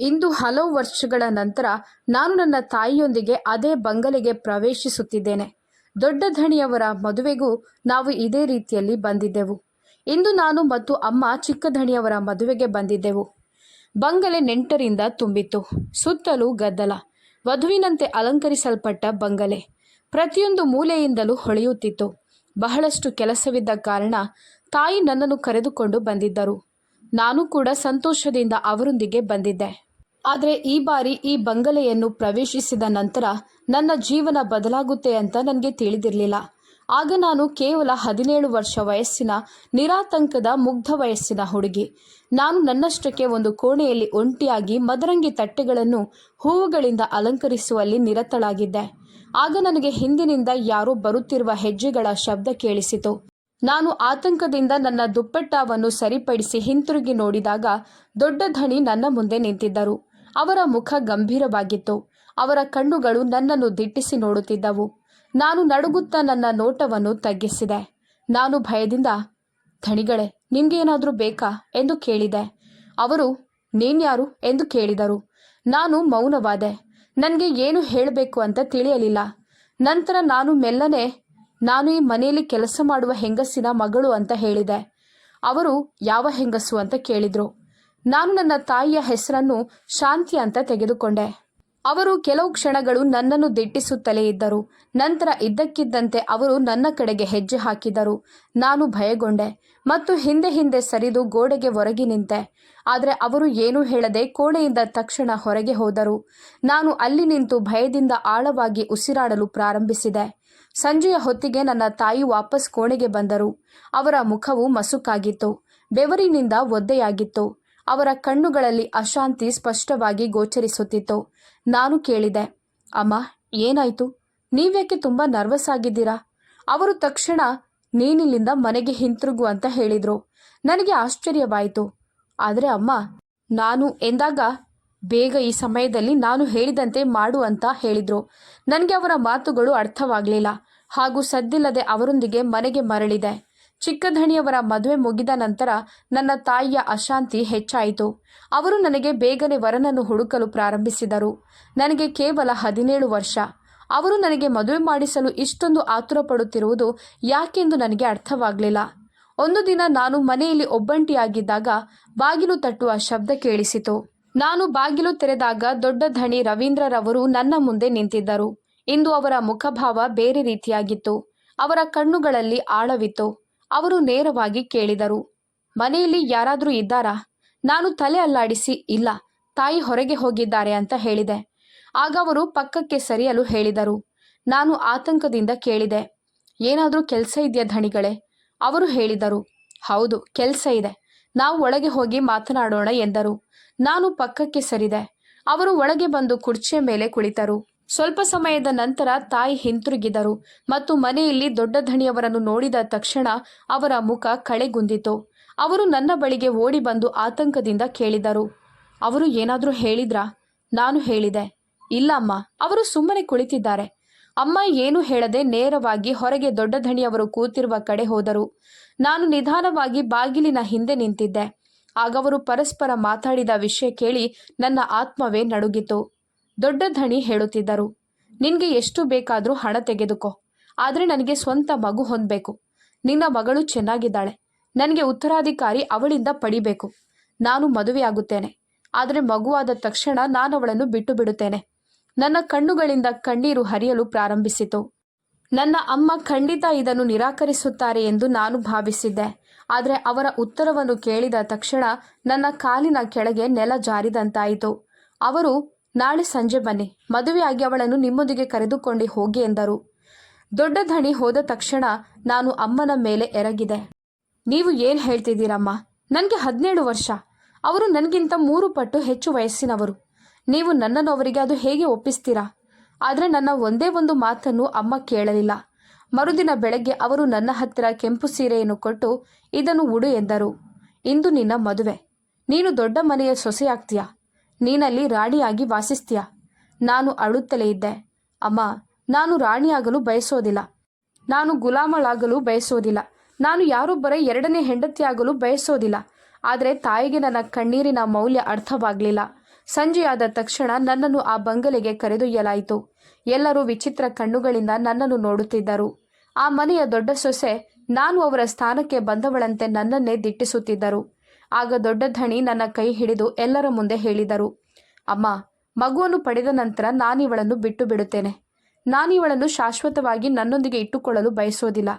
ಇಂದು ಹಲವು ವರ್ಷಗಳ ನಂತರ ನಾನು ನನ್ನ ತಾಯಿಯೊಂದಿಗೆ ಅದೇ ಬಂಗಲೆಗೆ ಪ್ರವೇಶಿಸುತ್ತಿದ್ದೇನೆ. ದೊಡ್ಡ ಧಣಿಯವರ ಮದುವೆಗೂ ನಾವು ಇದೇ ರೀತಿಯಲ್ಲಿ ಬಂದಿದ್ದೆವು. ಇಂದು ನಾನು ಮತ್ತು ಅಮ್ಮ ಚಿಕ್ಕ ಧಣಿಯವರ ಮದುವೆಗೆ ಬಂದಿದ್ದೆವು. ಬಂಗಲೆ ನೆಂಟರಿಂದ ತುಂಬಿತ್ತು. ಸುತ್ತಲೂ ಗದ್ದಲ. ವಧುವಿನಂತೆ ಅಲಂಕರಿಸಲ್ಪಟ್ಟ ಬಂಗಲೆ. ಪ್ರತಿಯೊಂದು ಮೂಲೆಯಿಂದಲೂ ಹೊಳೆಯುತ್ತಿತ್ತು. ಬಹಳಷ್ಟು ಕೆಲಸವಿದ್ದ ಕಾರಣ ತಾಯಿ ನನ್ನನ್ನು ಕರೆದುಕೊಂಡು ಬಂದಿದ್ದರು. ನಾನು ಕೂಡ ಸಂತೋಷದಿಂದ ಅವರೊಂದಿಗೆ ಬಂದಿದ್ದೆ. ಆದರೆ ಈ ಬಾರಿ ಈ ಬಂಗಲೆಯನ್ನು ಪ್ರವೇಶಿಸಿದ ನಂತರ ನನ್ನ ಜೀವನ ಬದಲಾಗುತ್ತೆ ಅಂತ ನನಗೆ ತಿಳಿದಿರಲಿಲ್ಲ. ಆಗ ನಾನು ಕೇವಲ ಹದಿನೇಳು ವರ್ಷ ವಯಸ್ಸಿನ ನಿರಾತಂಕದ ಮುಗ್ಧ ವಯಸ್ಸಿನ ಹುಡುಗಿ. ನಾನು ನನ್ನಷ್ಟಕ್ಕೆ ಒಂದು ಕೋಣೆಯಲ್ಲಿ ಒಂಟಿಯಾಗಿ ಮದರಂಗಿ ತಟ್ಟೆಗಳನ್ನು ಹೂವುಗಳಿಂದ ಅಲಂಕರಿಸುವಲ್ಲಿ ನಿರತಳಾಗಿದ್ದೆ. ಆಗ ನನಗೆ ಹಿಂದಿನಿಂದ ಯಾರೋ ಬರುತ್ತಿರುವ ಹೆಜ್ಜೆಗಳ ಶಬ್ದ ಕೇಳಿಸಿತು. ನಾನು ಆತಂಕದಿಂದ ನನ್ನ ದುಪ್ಪಟ್ಟಾವನ್ನು ಸರಿಪಡಿಸಿ ಹಿಂತಿರುಗಿ ನೋಡಿದಾಗ ದೊಡ್ಡ ಧಣಿ ನನ್ನ ಮುಂದೆ ನಿಂತಿದ್ದರು. ಅವರ ಮುಖ ಗಂಭೀರವಾಗಿತ್ತು. ಅವರ ಕಣ್ಣುಗಳು ನನ್ನನ್ನು ದಿಟ್ಟಿಸಿ ನೋಡುತ್ತಿದ್ದವು. ನಾನು ನಡುಗುತ್ತಾ ನನ್ನ ನೋಟವನ್ನು ತಗ್ಗಿಸಿದೆ. ನಾನು ಭಯದಿಂದ ಧಣಿಗಳೇ ನಿಮ್ಗೆ ಏನಾದರೂ ಬೇಕಾ? ಎಂದು ಕೇಳಿದೆ. ಅವರು ನೀನ್ಯಾರು ಎಂದು ಕೇಳಿದರು. ನಾನು ಮೌನವಾದೆ. ನನಗೆ ಏನು ಹೇಳಬೇಕು ಅಂತ ತಿಳಿಯಲಿಲ್ಲ. ನಂತರ ನಾನು ಮೆಲ್ಲನೆ, ನಾನು ಈ ಮನೆಯಲ್ಲಿ ಕೆಲಸ ಮಾಡುವ ಹೆಂಗಸಿನ ಮಗಳು ಅಂತ ಹೇಳಿದೆ. ಅವರು, ಯಾವ ಹೆಂಗಸು? ಅಂತ ಕೇಳಿದ್ರು. ನಾನು ನನ್ನ ತಾಯಿಯ ಹೆಸರನ್ನು ಶಾಂತಿ ಅಂತ ತೆಗೆದುಕೊಂಡೆ. ಅವರು ಕೆಲವು ಕ್ಷಣಗಳು ನನ್ನನ್ನು ದಿಟ್ಟಿಸುತ್ತಲೇ ಇದ್ದರು. ನಂತರ ಇದ್ದಕ್ಕಿದ್ದಂತೆ ಅವರು ನನ್ನ ಕಡೆಗೆ ಹೆಜ್ಜೆ ಹಾಕಿದರು. ನಾನು ಭಯಗೊಂಡೆ ಮತ್ತು ಹಿಂದೆ ಹಿಂದೆ ಸರಿದು ಗೋಡೆಗೆ ಹೊರಗಿ ನಿಂತೆ. ಆದರೆ ಅವರು ಏನೂ ಹೇಳದೆ ಕೋಣೆಯಿಂದ ತಕ್ಷಣ ಹೊರಗೆ ಹೋದರು. ನಾನು ಅಲ್ಲಿ ನಿಂತು ಭಯದಿಂದ ಆಳವಾಗಿ ಉಸಿರಾಡಲು ಪ್ರಾರಂಭಿಸಿದೆ. ಸಂಜೆಯ ಹೊತ್ತಿಗೆ ನನ್ನ ತಾಯಿ ವಾಪಸ್ ಕೋಣೆಗೆ ಬಂದರು. ಅವರ ಮುಖವು ಮಸುಕಾಗಿತ್ತು. ಬೆವರಿನಿಂದ ಒದ್ದೆಯಾಗಿತ್ತು. ಅವರ ಕಣ್ಣುಗಳಲ್ಲಿ ಅಶಾಂತಿ ಸ್ಪಷ್ಟವಾಗಿ ಗೋಚರಿಸುತ್ತಿತ್ತು. ನಾನು ಕೇಳಿದೆ, ಅಮ್ಮ, ಏನಾಯ್ತು? ನೀವ್ಯಾಕೆ ತುಂಬ ನರ್ವಸ್ ಆಗಿದ್ದೀರಾ? ಅವರು ತಕ್ಷಣ ನೀನಿಲ್ಲಿಂದ ಮನೆಗೆ ಹಿಂತಿರುಗು ಅಂತ ಹೇಳಿದ್ರು. ನನಗೆ ಆಶ್ಚರ್ಯವಾಯಿತು. ಆದರೆ ಅಮ್ಮ, ನಾನು ಎಂದಾಗ ಬೇಗ ಈ ಸಮಯದಲ್ಲಿ ನಾನು ಹೇಳಿದಂತೆ ಮಾಡು ಅಂತ ಹೇಳಿದ್ರು. ನನಗೆ ಅವರ ಮಾತುಗಳು ಅರ್ಥವಾಗಲಿಲ್ಲ. ಹಾಗೂ ಸದ್ದಿಲ್ಲದೆ ಅವರೊಂದಿಗೆ ಮನೆಗೆ ಮರಳಿದೆ. ಚಿಕ್ಕಧಣಿಯವರ ಮದುವೆ ಮುಗಿದ ನಂತರ ನನ್ನ ತಾಯಿಯ ಅಶಾಂತಿ ಹೆಚ್ಚಾಯಿತು. ಅವರು ನನಗೆ ಬೇಗನೆ ವರನನ್ನು ಹುಡುಕಲು ಪ್ರಾರಂಭಿಸಿದರು. ನನಗೆ ಕೇವಲ ಹದಿನೇಳು ವರ್ಷ. ಅವರು ನನಗೆ ಮದುವೆ ಮಾಡಿಸಲು ಇಷ್ಟೊಂದು ಆತುರ ಪಡುತ್ತಿರುವುದು ಯಾಕೆಂದು ನನಗೆ ಅರ್ಥವಾಗಲಿಲ್ಲ. ಒಂದು ದಿನ ನಾನು ಮನೆಯಲ್ಲಿ ಒಬ್ಬಂಟಿಯಾಗಿದ್ದಾಗ ಬಾಗಿಲು ತಟ್ಟುವ ಶಬ್ದ ಕೇಳಿಸಿತು. ನಾನು ಬಾಗಿಲು ತೆರೆದಾಗ ದೊಡ್ಡ ಧಣಿ ರವೀಂದ್ರರವರು ನನ್ನ ಮುಂದೆ ನಿಂತಿದ್ದರು. ಇಂದು ಅವರ ಮುಖಭಾವ ಬೇರೆ ರೀತಿಯಾಗಿತ್ತು. ಅವರ ಕಣ್ಣುಗಳಲ್ಲಿ ಆಳವಿತ್ತು. ಅವರು ನೇರವಾಗಿ ಕೇಳಿದರು. ಮನೆಯಲ್ಲಿ ಯಾರಾದರೂ ಇದ್ದಾರಾ? ನಾನು ತಲೆ ಅಲ್ಲಾಡಿಸಿ, ಇಲ್ಲ, ತಾಯಿ ಹೊರಗೆ ಹೋಗಿದ್ದಾರೆ ಅಂತ ಹೇಳಿದೆ. ಆಗ ಅವರು ಪಕ್ಕಕ್ಕೆ ಸರಿಯಲು ಹೇಳಿದರು. ನಾನು ಆತಂಕದಿಂದ ಕೇಳಿದೆ. ಏನಾದರೂ ಕೆಲಸ ಇದೆಯಾ ಧಣಿಗಳೇ? ಅವರು ಹೇಳಿದರು. ಹೌದು, ಕೆಲಸ ಇದೆ. ನಾವು ಒಳಗೆ ಹೋಗಿ ಮಾತನಾಡೋಣ ಎಂದರು. ನಾನು ಪಕ್ಕಕ್ಕೆ ಸರಿದೆ. ಅವರು ಒಳಗೆ ಬಂದು ಕುರ್ಚಿಯ ಮೇಲೆ ಕುಳಿತರು. ಸ್ವಲ್ಪ ಸಮಯದ ನಂತರ ತಾಯಿ ಹಿಂತಿರುಗಿದರು ಮತ್ತು ಮನೆಯಲ್ಲಿ ದೊಡ್ಡ ಧಣಿಯವರನ್ನು ನೋಡಿದ ತಕ್ಷಣ ಅವರ ಮುಖ ಕಳೆಗುಂದಿತು. ಅವರು ನನ್ನ ಬಳಿಗೆ ಓಡಿ ಬಂದು ಆತಂಕದಿಂದ ಕೇಳಿದರು, ಅವರು ಏನಾದರೂ ಹೇಳಿದ್ರಾ? ನಾನು ಹೇಳಿದೆ. ಇಲ್ಲ ಅಮ್ಮ, ಅವರು ಸುಮ್ಮನೆ ಕುಳಿತಿದ್ದಾರೆ. ಅಮ್ಮ ಏನು ಹೇಳದೆ ನೇರವಾಗಿ ಹೊರಗೆ ದೊಡ್ಡ ಧಣಿಯವರು ಕೂತಿರುವ ಕಡೆ ಹೋದರು. ನಾನು ನಿಧಾನವಾಗಿ ಬಾಗಿಲಿನ ಹಿಂದೆ ನಿಂತಿದ್ದೆ. ಆಗವರು ಪರಸ್ಪರ ಮಾತಾಡಿದ ವಿಷಯ ಕೇಳಿ ನನ್ನ ಆತ್ಮವೇ ನಡುಗಿತು. ದೊಡ್ಡ ಧಣಿ ಹೇಳುತ್ತಿದ್ದರು. ನಿನಗೆ ಎಷ್ಟು ಬೇಕಾದರೂ ಹಣ ತೆಗೆದುಕೋ. ಆದರೆ ನನಗೆ ಸ್ವಂತ ಮಗು ಹೊಂದಬೇಕು. ನಿನ್ನ ಮಗಳು ಚೆನ್ನಾಗಿದ್ದಾಳೆ. ನನಗೆ ಉತ್ತರಾಧಿಕಾರಿ ಅವಳಿಂದ ಪಡಿಬೇಕು. ನಾನು ಮದುವೆಯಾಗುತ್ತೇನೆ. ಆದರೆ ಮಗುವಾದ ತಕ್ಷಣ ನಾನು ಅವಳನ್ನು ಬಿಟ್ಟು ಬಿಡುತ್ತೇನೆ ನನ್ನ ಕಣ್ಣುಗಳಿಂದ ಕಣ್ಣೀರು ಹರಿಯಲು ಪ್ರಾರಂಭಿಸಿತು. ನನ್ನ ಅಮ್ಮ ಖಂಡಿತ ಇದನ್ನು ನಿರಾಕರಿಸುತ್ತಾರೆ ಎಂದು ನಾನು ಭಾವಿಸಿದ್ದೆ. ಆದರೆ ಅವರ ಉತ್ತರವನ್ನು ಕೇಳಿದ ತಕ್ಷಣ ನನ್ನ ಕಾಲಿನ ಕೆಳಗೆ ನೆಲ ಜಾರಿದಂತಾಯಿತು. ಅವರು ನಾಳೆ ಸಂಜೆ ಬನ್ನಿ. ಮದುವೆಯಾಗಿ ಅವಳನ್ನು ನಿಮ್ಮೊಂದಿಗೆ ಕರೆದುಕೊಂಡು ಹೋಗಿ ಎಂದರು. ದೊಡ್ಡ ಧಣಿ ಹೋದ ತಕ್ಷಣ ನಾನು ಅಮ್ಮನ ಮೇಲೆ ಎರಗಿದೆ. ನೀವು ಏನು ಹೇಳ್ತಿದ್ದೀರಮ್ಮ? ನನಗೆ ಹದಿನೇಳು ವರ್ಷ. ಅವರು ನನಗಿಂತ ಮೂರು ಪಟ್ಟು ಹೆಚ್ಚು ವಯಸ್ಸಿನವರು. ನೀವು ನನ್ನನ್ನು ಅವರಿಗೆ ಅದು ಹೇಗೆ ಒಪ್ಪಿಸ್ತೀರಾ? ಆದರೆ ನನ್ನ ಒಂದೇ ಒಂದು ಮಾತನ್ನು ಅಮ್ಮ ಕೇಳಲಿಲ್ಲ. ಮರುದಿನ ಬೆಳಗ್ಗೆ ಅವರು ನನ್ನ ಹತ್ತಿರ ಕೆಂಪು ಸೀರೆಯನ್ನು ಕೊಟ್ಟು, ಇದನ್ನು ಉಡು ಎಂದರು. ಇಂದು ನಿನ್ನ ಮದುವೆ. ನೀನು ದೊಡ್ಡ ಮನೆಯ ಸೊಸೆಯಾಗ್ತೀಯಾ? ನೀನಲ್ಲಿ ರಾಣಿಯಾಗಿ ವಾಸಿಸ್ತೀಯ. ನಾನು ಅಳುತ್ತಲೇ ಇದ್ದೆ. ಅಮ್ಮ, ನಾನು ರಾಣಿಯಾಗಲು ಬಯಸೋದಿಲ್ಲ. ನಾನು ಗುಲಾಮಳಾಗಲು ಬಯಸೋದಿಲ್ಲ. ನಾನು ಯಾರೊಬ್ಬರ ಎರಡನೇ ಹೆಂಡತಿಯಾಗಲು ಬಯಸೋದಿಲ್ಲ. ಆದರೆ ತಾಯಿಗೆ ನನ್ನ ಕಣ್ಣೀರಿನ ಮೌಲ್ಯ ಅರ್ಥವಾಗಲಿಲ್ಲ. ಸಂಜೆಯಾದ ತಕ್ಷಣ ನನ್ನನ್ನು ಆ ಬಂಗಲೆಗೆ ಕರೆದೊಯ್ಯಲಾಯಿತು. ಎಲ್ಲರೂ ವಿಚಿತ್ರ ಕಣ್ಣುಗಳಿಂದ ನನ್ನನ್ನು ನೋಡುತ್ತಿದ್ದರು. ಆ ಮನೆಯ ದೊಡ್ಡ ಸೊಸೆ, ನಾನು ಅವರ ಸ್ಥಾನಕ್ಕೆ ಬಂದವಳಂತೆ ನನ್ನನ್ನೇ ದಿಟ್ಟಿಸುತ್ತಿದ್ದರು. ಆಗ ದೊಡ್ಡ ಧಣಿ ನನ್ನ ಕೈ ಹಿಡಿದು ಎಲ್ಲರ ಮುಂದೆ ಹೇಳಿದರು, ಅಮ್ಮ, ಮಗುವನ್ನು ಪಡೆದ ನಂತರ ನಾನಿವಳನ್ನು ಬಿಟ್ಟು ಬಿಡುತ್ತೇನೆ. ನಾನಿವಳನ್ನು ಶಾಶ್ವತವಾಗಿ ನನ್ನೊಂದಿಗೆ ಇಟ್ಟುಕೊಳ್ಳಲು ಬಯಸೋದಿಲ್ಲ.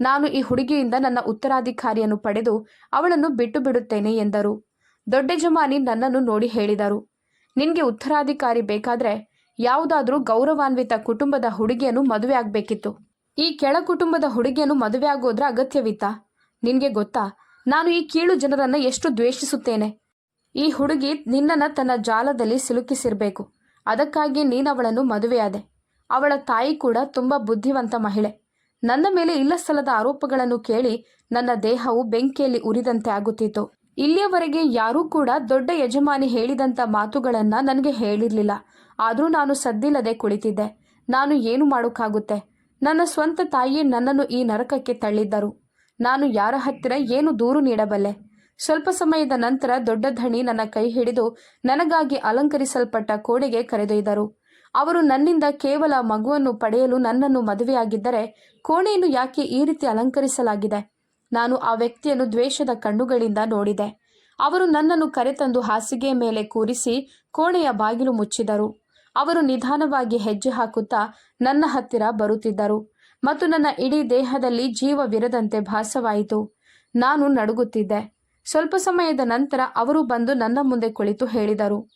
ನಾನು ಈ ಹುಡುಗಿಯಿಂದ ನನ್ನ ಉತ್ತರಾಧಿಕಾರಿಯನ್ನು ಪಡೆದು ಅವಳನ್ನು ಬಿಟ್ಟು ಬಿಡುತ್ತೇನೆ ಎಂದರು. ದೊಡ್ಡ ಜಮಾನಿ ನನ್ನನ್ನು ನೋಡಿ ಹೇಳಿದರು, ನಿನಗೆ ಉತ್ತರಾಧಿಕಾರಿ ಬೇಕಾದರೆ ಯಾವುದಾದ್ರೂ ಗೌರವಾನ್ವಿತ ಕುಟುಂಬದ ಹುಡುಗಿಯನ್ನು ಮದುವೆ ಆಗಬೇಕಿತ್ತು ಈ ಕೆಳ ಕುಟುಂಬದ ಹುಡುಗಿಯನ್ನು ಮದುವೆ ಆಗೋದ್ರ ಅಗತ್ಯವಿತ್ತಾ? ನಿನಗೆ ಗೊತ್ತಾ? ನಾನು ಈ ಕೀಳು ಜನರನ್ನು ಎಷ್ಟು ದ್ವೇಷಿಸುತ್ತೇನೆ? ಈ ಹುಡುಗಿ ನಿನ್ನನ್ನು ತನ್ನ ಜಾಲದಲ್ಲಿ ಸಿಲುಕಿಸಿರಬೇಕು. ಅದಕ್ಕಾಗಿ ನೀನು ಅವಳನ್ನು ಮದುವೆಯಾದೆ. ಅವಳ ತಾಯಿ ಕೂಡ ತುಂಬ ಬುದ್ಧಿವಂತ ಮಹಿಳೆ. ನನ್ನ ಮೇಲೆ ಇಲ್ಲ ಸಲ್ಲದ ಆರೋಪಗಳನ್ನು ಕೇಳಿ ನನ್ನ ದೇಹವು ಬೆಂಕಿಯಲ್ಲಿ ಉರಿದಂತೆ ಆಗುತ್ತಿತ್ತು. ಇಲ್ಲಿಯವರೆಗೆ ಯಾರೂ ಕೂಡ ದೊಡ್ಡ ಯಜಮಾನಿ ಹೇಳಿದಂಥ ಮಾತುಗಳನ್ನು ನನಗೆ ಹೇಳಿರಲಿಲ್ಲ. ಆದರೂ ನಾನು ಸದ್ದಿಲ್ಲದೆ ಕುಳಿತಿದ್ದೆ. ನಾನು ಏನು ಮಾಡೋಕ್ಕಾಗುತ್ತೆ? ನನ್ನ ಸ್ವಂತ ತಾಯಿಯೇ ನನ್ನನ್ನು ಈ ನರಕಕ್ಕೆ ತಳ್ಳಿದ್ದರು. ನಾನು ಯಾರ ಹತ್ತಿರ ಏನು ದೂರು ನೀಡಬಲ್ಲೆ? ಸ್ವಲ್ಪ ಸಮಯದ ನಂತರ ದೊಡ್ಡ ಧಣಿ ನನ್ನ ಕೈ ಹಿಡಿದು ನನಗಾಗಿ ಅಲಂಕರಿಸಲ್ಪಟ್ಟ ಕೋಣೆಗೆ ಕರೆದೊಯ್ದರು. ಅವರು ನನ್ನಿಂದ ಕೇವಲ ಮಗುವನ್ನು ಪಡೆಯಲು ನನ್ನನ್ನು ಮದುವೆಯಾಗಿದ್ದರೆ ಕೋಣೆಯನ್ನು ಯಾಕೆ ಈ ರೀತಿ ಅಲಂಕರಿಸಲಾಗಿದೆ? ನಾನು ಆ ವ್ಯಕ್ತಿಯನ್ನು ದ್ವೇಷದ ಕಣ್ಣುಗಳಿಂದ ನೋಡಿದೆ. ಅವರು ನನ್ನನ್ನು ಕರೆತಂದು ಹಾಸಿಗೆಯ ಮೇಲೆ ಕೂರಿಸಿ ಕೋಣೆಯ ಬಾಗಿಲು ಮುಚ್ಚಿದರು. ಅವರು ನಿಧಾನವಾಗಿ ಹೆಜ್ಜೆ ಹಾಕುತ್ತಾ ನನ್ನ ಹತ್ತಿರ ಬರುತ್ತಿದ್ದರು. ಮತ್ತು ನನ್ನ ಇಡೀ ದೇಹದಲ್ಲಿ ಜೀವವಿರದಂತೆ ಭಾಸವಾಯಿತು. ನಾನು ನಡುಗುತ್ತಿದ್ದೆ. ಸ್ವಲ್ಪ ಸಮಯದ ನಂತರ ಅವರು ಬಂದು ನನ್ನ ಮುಂದೆ ಕುಳಿತು ಹೇಳಿದರು.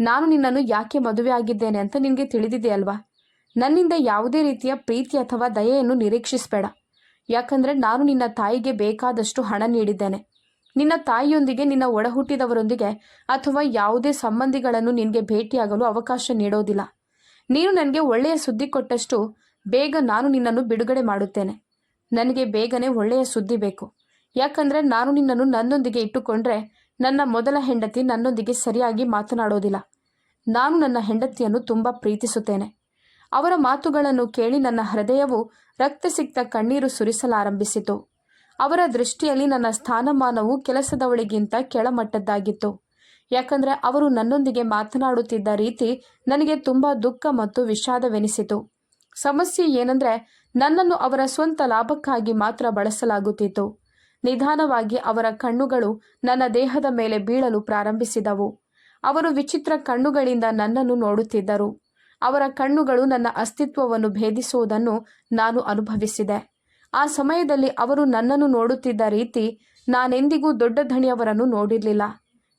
ನಾನು ನಿನ್ನನ್ನು ಯಾಕೆ ಮದುವೆ ಆಗಿದ್ದೇನೆ ಅಂತ ನಿನಗೆ ತಿಳಿದಿದೆಯಲ್ವಾ? ನನ್ನಿಂದ ಯಾವುದೇ ರೀತಿಯ ಪ್ರೀತಿ ಅಥವಾ ದಯೆಯನ್ನು ನಿರೀಕ್ಷಿಸಬೇಡ. ಯಾಕಂದರೆ ನಾನು ನಿನ್ನ ತಾಯಿಗೆ ಬೇಕಾದಷ್ಟು ಹಣ ನೀಡಿದ್ದೇನೆ. ನಿನ್ನ ತಾಯಿಯೊಂದಿಗೆ, ನಿನ್ನ ಒಡಹುಟ್ಟಿದವರೊಂದಿಗೆ ಅಥವಾ ಯಾವುದೇ ಸಂಬಂಧಿಗಳನ್ನು ನಿನಗೆ ಭೇಟಿಯಾಗಲು ಅವಕಾಶ ನೀಡೋದಿಲ್ಲ. ನೀನು ನನಗೆ ಒಳ್ಳೆಯ ಸುದ್ದಿ ಕೊಟ್ಟಷ್ಟು ಬೇಗ ನಾನು ನಿನ್ನನ್ನು ಬಿಡುಗಡೆ ಮಾಡುತ್ತೇನೆ. ನನಗೆ ಬೇಗನೆ ಒಳ್ಳೆಯ ಸುದ್ದಿ ಬೇಕು. ಯಾಕಂದರೆ ನಾನು ನಿನ್ನನ್ನು ನನ್ನೊಂದಿಗೆ ಇಟ್ಟುಕೊಂಡ್ರೆ ನನ್ನ ಮೊದಲ ಹೆಂಡತಿ ನನ್ನೊಂದಿಗೆ ಸರಿಯಾಗಿ ಮಾತನಾಡೋದಿಲ್ಲ. ನಾನು ನನ್ನ ಹೆಂಡತಿಯನ್ನು ತುಂಬ ಪ್ರೀತಿಸುತ್ತೇನೆ. ಅವರ ಮಾತುಗಳನ್ನು ಕೇಳಿ ನನ್ನ ಹೃದಯವು ರಕ್ತಸಿಕ್ತ ಕಣ್ಣೀರು ಸುರಿಸಲಾರಂಭಿಸಿತು. ಅವರ ದೃಷ್ಟಿಯಲ್ಲಿ ನನ್ನ ಸ್ಥಾನಮಾನವು ಕೆಲಸದವಳಿಗಿಂತ ಕೆಳಮಟ್ಟದ್ದಾಗಿತ್ತು. ಯಾಕಂದರೆ ಅವರು ನನ್ನೊಂದಿಗೆ ಮಾತನಾಡುತ್ತಿದ್ದ ರೀತಿ ನನಗೆ ತುಂಬ ದುಃಖ ಮತ್ತು ವಿಷಾದವೆನಿಸಿತು. ಸಮಸ್ಯೆ ಏನಂದ್ರೆ ನನ್ನನ್ನು ಅವರ ಸ್ವಂತ ಲಾಭಕ್ಕಾಗಿ ಮಾತ್ರ ಬಳಸಲಾಗುತ್ತಿತ್ತು. ನಿಧಾನವಾಗಿ ಅವರ ಕಣ್ಣುಗಳು ನನ್ನ ದೇಹದ ಮೇಲೆ ಬೀಳಲು ಪ್ರಾರಂಭಿಸಿದವು. ಅವರು ವಿಚಿತ್ರ ಕಣ್ಣುಗಳಿಂದ ನನ್ನನ್ನು ನೋಡುತ್ತಿದ್ದರು. ಅವರ ಕಣ್ಣುಗಳು ನನ್ನ ಅಸ್ತಿತ್ವವನ್ನು ಭೇದಿಸುವುದನ್ನು ನಾನು ಅನುಭವಿಸಿದೆ. ಆ ಸಮಯದಲ್ಲಿ ಅವರು ನನ್ನನ್ನು ನೋಡುತ್ತಿದ್ದ ರೀತಿ ನಾನೆಂದಿಗೂ ದೊಡ್ಡ ಧಣಿಯವರನ್ನು ನೋಡಿರಲಿಲ್ಲ.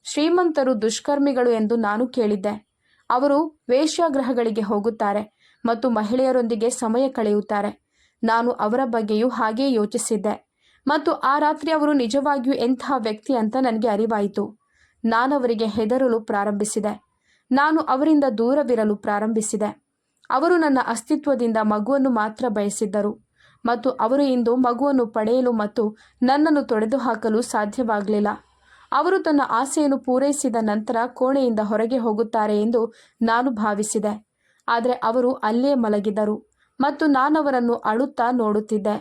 ಶ್ರೀಮಂತರು ದುಷ್ಕರ್ಮಿಗಳು ಎಂದು ನಾನು ಕೇಳಿದ್ದೆ. ಅವರು ವೇಶ್ಯಾಗ್ರಹಗಳಿಗೆ ಹೋಗುತ್ತಾರೆ. ಮತ್ತು ಮಹಿಳೆಯರೊಂದಿಗೆ ಸಮಯ ಕಳೆಯುತ್ತಾರೆ. ನಾನು ಅವರ ಬಗ್ಗೆಯೂ ಹಾಗೇ ಯೋಚಿಸಿದ್ದೆ. ಮತ್ತು ಆ ರಾತ್ರಿ ಅವರು ನಿಜವಾಗಿಯೂ ಎಂತಹ ವ್ಯಕ್ತಿ ಅಂತ ನನಗೆ ಅರಿವಾಯಿತು. ನಾನು ಅವರಿಗೆ ಹೆದರಲು ಪ್ರಾರಂಭಿಸಿದೆ. ನಾನು ಅವರಿಂದ ದೂರವಿರಲು ಪ್ರಾರಂಭಿಸಿದೆ. ಅವರು ನನ್ನ ಅಸ್ತಿತ್ವದಿಂದ ಮಗುವನ್ನು ಮಾತ್ರ ಬಯಸಿದ್ದರು. ಮತ್ತು ಅವರು ಇಂದು ಮಗುವನ್ನು ಪಡೆಯಲು ಮತ್ತು ನನ್ನನ್ನು ತೊಡೆದು ಹಾಕಲು ಸಾಧ್ಯವಾಗಲಿಲ್ಲ. ಅವರು ತನ್ನ ಆಸೆಯನ್ನು ಪೂರೈಸಿದ ನಂತರ ಕೋಣೆಯಿಂದ ಹೊರಗೆ ಹೋಗುತ್ತಾರೆ ಎಂದು ನಾನು ಭಾವಿಸಿದೆ. ಆದರೆ ಅವರು ಅಲ್ಲೇ ಮಲಗಿದರು ಮತ್ತು ನಾನವರನ್ನು ಅಳುತ್ತಾ ನೋಡುತ್ತಿದ್ದೆ.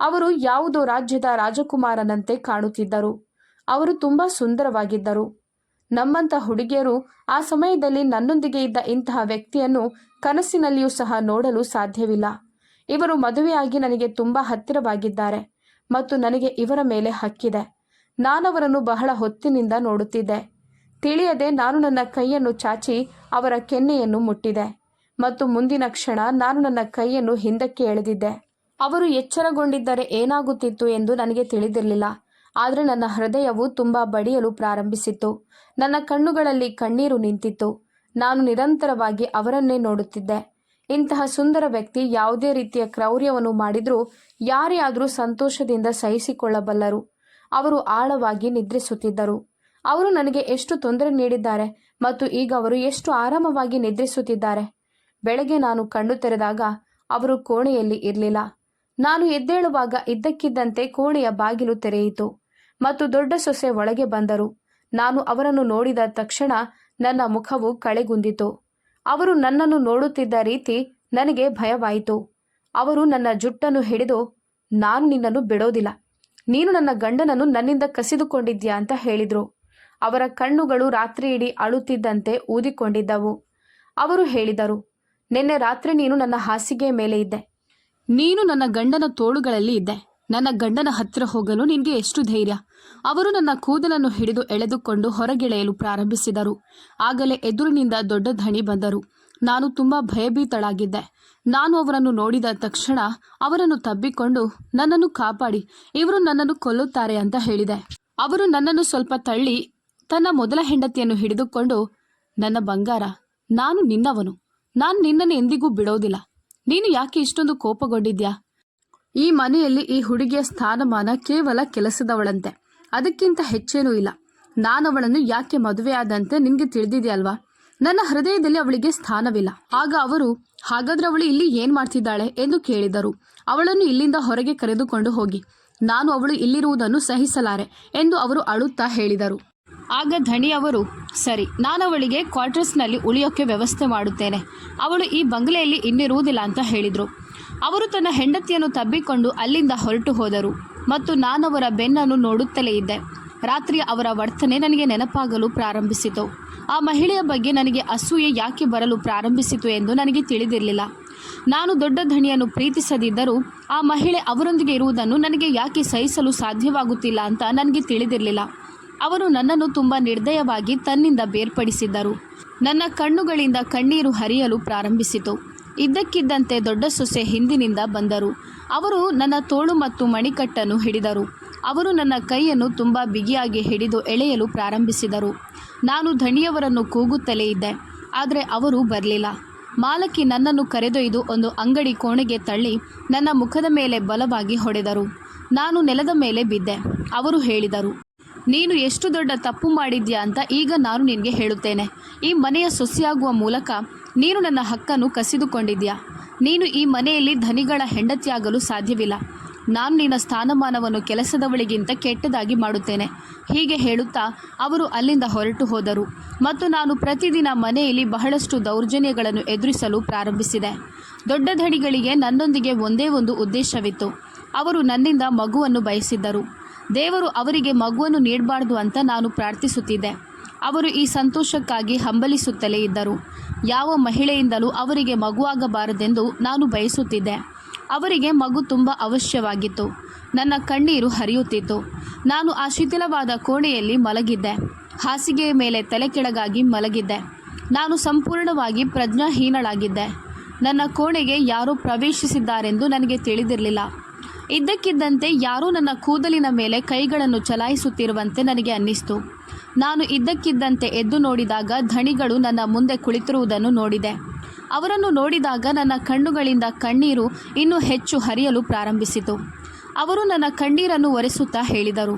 ಅವರು ಯಾವುದೋ ರಾಜ್ಯದ ರಾಜಕುಮಾರನಂತೆ ಕಾಣುತ್ತಿದ್ದರು. ಅವರು ತುಂಬ ಸುಂದರವಾಗಿದ್ದರು. ನಮ್ಮಂಥ ಹುಡುಗಿಯರು ಆ ಸಮಯದಲ್ಲಿ ನನ್ನೊಂದಿಗೆ ಇದ್ದ ಇಂತಹ ವ್ಯಕ್ತಿಯನ್ನು ಕನಸಿನಲ್ಲಿಯೂ ಸಹ ನೋಡಲು ಸಾಧ್ಯವಿಲ್ಲ. ಇವರು ಮದುವೆಯಾಗಿ ನನಗೆ ತುಂಬ ಹತ್ತಿರವಾಗಿದ್ದಾರೆ ಮತ್ತು ನನಗೆ ಇವರ ಮೇಲೆ ಹಕ್ಕಿದೆ. ನಾನವರನ್ನು ಬಹಳ ಹೊತ್ತಿನಿಂದ ನೋಡುತ್ತಿದ್ದೆ. ತಿಳಿಯದೆ ನಾನು ನನ್ನ ಕೈಯನ್ನು ಚಾಚಿ ಅವರ ಕೆನ್ನೆಯನ್ನು ಮುಟ್ಟಿದೆ. ಮತ್ತು ಮುಂದಿನ ಕ್ಷಣ ನಾನು ನನ್ನ ಕೈಯನ್ನು ಹಿಂದಕ್ಕೆ ಎಳೆದಿದ್ದೆ. ಅವರು ಎಚ್ಚರಗೊಂಡಿದ್ದರೆ ಏನಾಗುತ್ತಿತ್ತು ಎಂದು ನನಗೆ ತಿಳಿದಿರಲಿಲ್ಲ. ಆದರೆ ನನ್ನ ಹೃದಯವು ತುಂಬ ಬಡಿಯಲು ಪ್ರಾರಂಭಿಸಿತ್ತು. ನನ್ನ ಕಣ್ಣುಗಳಲ್ಲಿ ಕಣ್ಣೀರು ನಿಂತಿತ್ತು. ನಾನು ನಿರಂತರವಾಗಿ ಅವರನ್ನೇ ನೋಡುತ್ತಿದ್ದೆ. ಇಂತಹ ಸುಂದರ ವ್ಯಕ್ತಿ ಯಾವುದೇ ರೀತಿಯ ಕ್ರೌರ್ಯವನ್ನು ಮಾಡಿದರೂ ಯಾರೇ ಆದರೂ ಸಂತೋಷದಿಂದ ಸಹಿಸಿಕೊಳ್ಳಬಲ್ಲರು. ಅವರು ಆಳವಾಗಿ ನಿದ್ರಿಸುತ್ತಿದ್ದರು. ಅವರು ನನಗೆ ಎಷ್ಟು ತೊಂದರೆ ನೀಡಿದ್ದಾರೆ ಮತ್ತು ಈಗ ಅವರು ಎಷ್ಟು ಆರಾಮವಾಗಿ ನಿದ್ರಿಸುತ್ತಿದ್ದಾರೆ. ಬೆಳಗ್ಗೆ ನಾನು ಕಣ್ಣು ತೆರೆದಾಗ ಅವರು ಕೋಣೆಯಲ್ಲಿ ಇರಲಿಲ್ಲ. ನಾನು ಎದ್ದೇಳುವಾಗ ಇದ್ದಕ್ಕಿದ್ದಂತೆ ಕೋಣೆಯ ಬಾಗಿಲು ತೆರೆಯಿತು. ಮತ್ತು ದೊಡ್ಡ ಸೊಸೆ ಒಳಗೆ ಬಂದರು. ನಾನು ಅವರನ್ನು ನೋಡಿದ ತಕ್ಷಣ ನನ್ನ ಮುಖವು ಕಳೆಗುಂದಿತು. ಅವರು ನನ್ನನ್ನು ನೋಡುತ್ತಿದ್ದ ರೀತಿ ನನಗೆ ಭಯವಾಯಿತು. ಅವರು ನನ್ನ ಜುಟ್ಟನ್ನು ಹಿಡಿದು, ನಾನು ನಿನ್ನನ್ನು ಬಿಡೋದಿಲ್ಲ. ನೀನು ನನ್ನ ಗಂಡನನ್ನು ನನ್ನಿಂದ ಕಸಿದುಕೊಂಡಿದ್ಯಾ ಅಂತ ಹೇಳಿದರು. ಅವರ ಕಣ್ಣುಗಳು ರಾತ್ರಿಯಿಡೀ ಅಳುತ್ತಿದ್ದಂತೆ ಊದಿಕೊಂಡಿದ್ದವು. ಅವರು ಹೇಳಿದರು ನಿನ್ನೆ ರಾತ್ರಿ ನೀನು ನನ್ನ ಹಾಸಿಗೆಯ ಮೇಲೆ ಇದ್ದೆ. ನೀನು ನನ್ನ ಗಂಡನ ತೋಳುಗಳಲ್ಲಿ ಇದ್ದೆ. ನನ್ನ ಗಂಡನ ಹತ್ತಿರ ಹೋಗಲು ನಿನಗೆ ಎಷ್ಟು ಧೈರ್ಯ? ಅವರು ನನ್ನ ಕೂದಲನ್ನು ಹಿಡಿದು ಎಳೆದುಕೊಂಡು ಹೊರಗೆಳೆಯಲು ಪ್ರಾರಂಭಿಸಿದರು. ಆಗಲೇ ಎದುರಿನಿಂದ ದೊಡ್ಡ ಧಣಿ ಬಂದರು. ನಾನು ತುಂಬಾ ಭಯಭೀತಳಾಗಿದ್ದೆ. ನಾನು ಅವರನ್ನು ನೋಡಿದ ತಕ್ಷಣ ಅವರನ್ನು ತಬ್ಬಿಕೊಂಡು, ನನ್ನನ್ನು ಕಾಪಾಡಿ. ಇವರು ನನ್ನನ್ನು ಕೊಲ್ಲುತ್ತಾರೆ ಅಂತ ಹೇಳಿದೆ. ಅವರು ನನ್ನನ್ನು ಸ್ವಲ್ಪ ತಳ್ಳಿ, ತನ್ನ ಮೊದಲ ಹೆಂಡತಿಯನ್ನು ಹಿಡಿದುಕೊಂಡು, ನನ್ನ ಬಂಗಾರ, ನಾನು ನಿನ್ನವನು. ನಾನು ನಿನ್ನನ್ನು ಎಂದಿಗೂ ಬಿಡೋದಿಲ್ಲ. ನೀನು ಯಾಕೆ ಇಷ್ಟೊಂದು ಕೋಪಗೊಂಡಿದ್ಯಾ? ಈ ಮನೆಯಲ್ಲಿ ಈ ಹುಡುಗಿಯ ಸ್ಥಾನಮಾನ ಕೇವಲ ಕೆಲಸದವಳಂತೆ. ಅದಕ್ಕಿಂತ ಹೆಚ್ಚೇನೂ ಇಲ್ಲ. ನಾನವಳನ್ನು ಯಾಕೆ ಮದುವೆಯಾದಂತೆ ನಿನಗೆ ತಿಳಿದಿದೆಯಲ್ವಾ? ನನ್ನ ಹೃದಯದಲ್ಲಿ ಅವಳಿಗೆ ಸ್ಥಾನವಿಲ್ಲ. ಆಗ ಅವರು, ಹಾಗಾದ್ರೆ ಅವಳು ಇಲ್ಲಿ ಏನ್ ಮಾಡ್ತಿದ್ದಾಳೆ? ಎಂದು ಕೇಳಿದರು. ಅವಳನ್ನು ಇಲ್ಲಿಂದ ಹೊರಗೆ ಕರೆದುಕೊಂಡು ಹೋಗಿ. ನಾನು ಅವಳು ಇಲ್ಲಿರುವುದನ್ನು ಸಹಿಸಲಾರೆ ಎಂದು ಅವರು ಅಳುತ್ತಾ ಹೇಳಿದರು. ಆಗ ಧಣಿ ಅವರು, ಸರಿ, ನಾನು ಅವಳಿಗೆ ಕ್ವಾರ್ಟರ್ಸ್ನಲ್ಲಿ ಉಳಿಯೋಕ್ಕೆ ವ್ಯವಸ್ಥೆ ಮಾಡುತ್ತೇನೆ. ಅವಳು ಈ ಬಂಗಲೆಯಲ್ಲಿ ಇನ್ನಿರುವುದಿಲ್ಲ ಅಂತ ಹೇಳಿದರು. ಅವರು ತನ್ನ ಹೆಂಡತಿಯನ್ನು ತಬ್ಬಿಕೊಂಡು ಅಲ್ಲಿಂದ ಹೊರಟು ಹೋದರು. ಮತ್ತು ನಾನವರ ಬೆನ್ನನ್ನು ನೋಡುತ್ತಲೇ ಇದ್ದೆ. ರಾತ್ರಿ ಅವರ ವರ್ತನೆ ನನಗೆ ನೆನಪಾಗಲು ಪ್ರಾರಂಭಿಸಿತು. ಆ ಮಹಿಳೆಯ ಬಗ್ಗೆ ನನಗೆ ಅಸೂಯೆ ಯಾಕೆ ಬರಲು ಪ್ರಾರಂಭಿಸಿತು ಎಂದು ನನಗೆ ತಿಳಿದಿರಲಿಲ್ಲ. ನಾನು ದೊಡ್ಡ ಧಣಿಯನ್ನು ಪ್ರೀತಿಸದಿದ್ದರೂ ಆ ಮಹಿಳೆ ಅವರೊಂದಿಗೆ ಇರುವುದನ್ನು ನನಗೆ ಯಾಕೆ ಸಹಿಸಲು ಸಾಧ್ಯವಾಗುತ್ತಿಲ್ಲ ಅಂತ ನನಗೆ ತಿಳಿದಿರಲಿಲ್ಲ. ಅವರು ನನ್ನನ್ನು ತುಂಬ ನಿರ್ದಯವಾಗಿ ತನ್ನಿಂದ ಬೇರ್ಪಡಿಸಿದ್ದರು. ನನ್ನ ಕಣ್ಣುಗಳಿಂದ ಕಣ್ಣೀರು ಹರಿಯಲು ಪ್ರಾರಂಭಿಸಿತು. ಇದ್ದಕ್ಕಿದ್ದಂತೆ ದೊಡ್ಡ ಸೊಸೆ ಹಿಂದಿನಿಂದ ಬಂದರು. ಅವರು ನನ್ನ ತೋಳು ಮತ್ತು ಮಣಿಕಟ್ಟನ್ನು ಹಿಡಿದರು. ಅವರು ನನ್ನ ಕೈಯನ್ನು ತುಂಬ ಬಿಗಿಯಾಗಿ ಹಿಡಿದು ಎಳೆಯಲು ಪ್ರಾರಂಭಿಸಿದರು. ನಾನು ಧಣಿಯವರನ್ನು ಕೂಗುತ್ತಲೇ ಇದ್ದೆ. ಆದರೆ ಅವರು ಬರಲಿಲ್ಲ. ಮಾಲಕಿ ನನ್ನನ್ನು ಕರೆದೊಯ್ದು ಒಂದು ಅಂಗಡಿ ಕೋಣೆಗೆ ತಳ್ಳಿ ನನ್ನ ಮುಖದ ಮೇಲೆ ಬಲವಾಗಿ ಹೊಡೆದರು. ನಾನು ನೆಲದ ಮೇಲೆ ಬಿದ್ದೆ. ಅವರು ಹೇಳಿದರು ನೀನು ಎಷ್ಟು ದೊಡ್ಡ ತಪ್ಪು ಮಾಡಿದ್ಯಾ ಅಂತ ಈಗ ನಾನು ನಿನಗೆ ಹೇಳುತ್ತೇನೆ. ಈ ಮನೆಯ ಸೊಸೆಯಾಗುವ ಮೂಲಕ ನೀನು ನನ್ನ ಹಕ್ಕನ್ನು ಕಸಿದುಕೊಂಡಿದ್ಯಾ? ನೀನು ಈ ಮನೆಯಲ್ಲಿ ಧನಿಗಳ ಹೆಂಡತಿಯಾಗಲು ಸಾಧ್ಯವಿಲ್ಲ. ನಾನು ನಿನ್ನ ಸ್ಥಾನಮಾನವನ್ನು ಕೆಲಸದವಳಿಗಿಂತ ಕೆಟ್ಟದಾಗಿ ಮಾಡುತ್ತೇನೆ. ಹೀಗೆ ಹೇಳುತ್ತಾ ಅವರು ಅಲ್ಲಿಂದ ಹೊರಟು ಹೋದರು. ಮತ್ತು ನಾನು ಪ್ರತಿದಿನ ಮನೆಯಲ್ಲಿ ಬಹಳಷ್ಟು ದೌರ್ಜನ್ಯಗಳನ್ನು ಎದುರಿಸಲು ಪ್ರಾರಂಭಿಸಿದೆ. ದೊಡ್ಡ ಧಣಿಗಳಿಗೆ ನನ್ನೊಂದಿಗೆ ಒಂದೇ ಒಂದು ಉದ್ದೇಶವಿತ್ತು. ಅವರು ನನ್ನಿಂದ ಮಗುವನ್ನು ಬಯಸಿದ್ದರು. ದೇವರು ಅವರಿಗೆ ಮಗುವನ್ನು ನೀಡಬಾರ್ದು ಅಂತ ನಾನು ಪ್ರಾರ್ಥಿಸುತ್ತಿದ್ದೆ. ಅವರು ಈ ಸಂತೋಷಕ್ಕಾಗಿ ಹಂಬಲಿಸುತ್ತಲೇ ಇದ್ದರು. ಯಾವ ಮಹಿಳೆಯಿಂದಲೂ ಅವರಿಗೆ ಮಗುವಾಗಬಾರದೆಂದು ನಾನು ಬಯಸುತ್ತಿದ್ದೆ. ಅವರಿಗೆ ಮಗು ತುಂಬ ಅವಶ್ಯವಾಗಿತ್ತು. ನನ್ನ ಕಣ್ಣೀರು ಹರಿಯುತ್ತಿತ್ತು. ನಾನು ಆ ಶಿಥಿಲವಾದ ಕೋಣೆಯಲ್ಲಿ ಮಲಗಿದ್ದೆ. ಹಾಸಿಗೆಯ ಮೇಲೆ ತಲೆ ಕೆಳಗಾಗಿ ಮಲಗಿದ್ದೆ. ನಾನು ಸಂಪೂರ್ಣವಾಗಿ ಪ್ರಜ್ಞಾಹೀನಳಾಗಿದ್ದೆ. ನನ್ನ ಕೋಣೆಗೆ ಯಾರೋ ಪ್ರವೇಶಿಸಿದ್ದಾರೆಂದು ನನಗೆ ತಿಳಿದಿರಲಿಲ್ಲ. ಇದ್ದಕ್ಕಿದ್ದಂತೆ ಯಾರೂ ನನ್ನ ಕೂದಲಿನ ಮೇಲೆ ಕೈಗಳನ್ನು ಚಲಾಯಿಸುತ್ತಿರುವಂತೆ ನನಗೆ ಅನ್ನಿಸ್ತು. ನಾನು ಇದ್ದಕ್ಕಿದ್ದಂತೆ ಎದ್ದು ನೋಡಿದಾಗ ಧಣಿಗಳು ನನ್ನ ಮುಂದೆ ಕುಳಿತಿರುವುದನ್ನು ನೋಡಿದೆ. ಅವರನ್ನು ನೋಡಿದಾಗ ನನ್ನ ಕಣ್ಣುಗಳಿಂದ ಕಣ್ಣೀರು ಇನ್ನೂ ಹೆಚ್ಚು ಹರಿಯಲು ಪ್ರಾರಂಭಿಸಿತು. ಅವರು ನನ್ನ ಕಣ್ಣೀರನ್ನು ಒರೆಸುತ್ತಾ ಹೇಳಿದರು,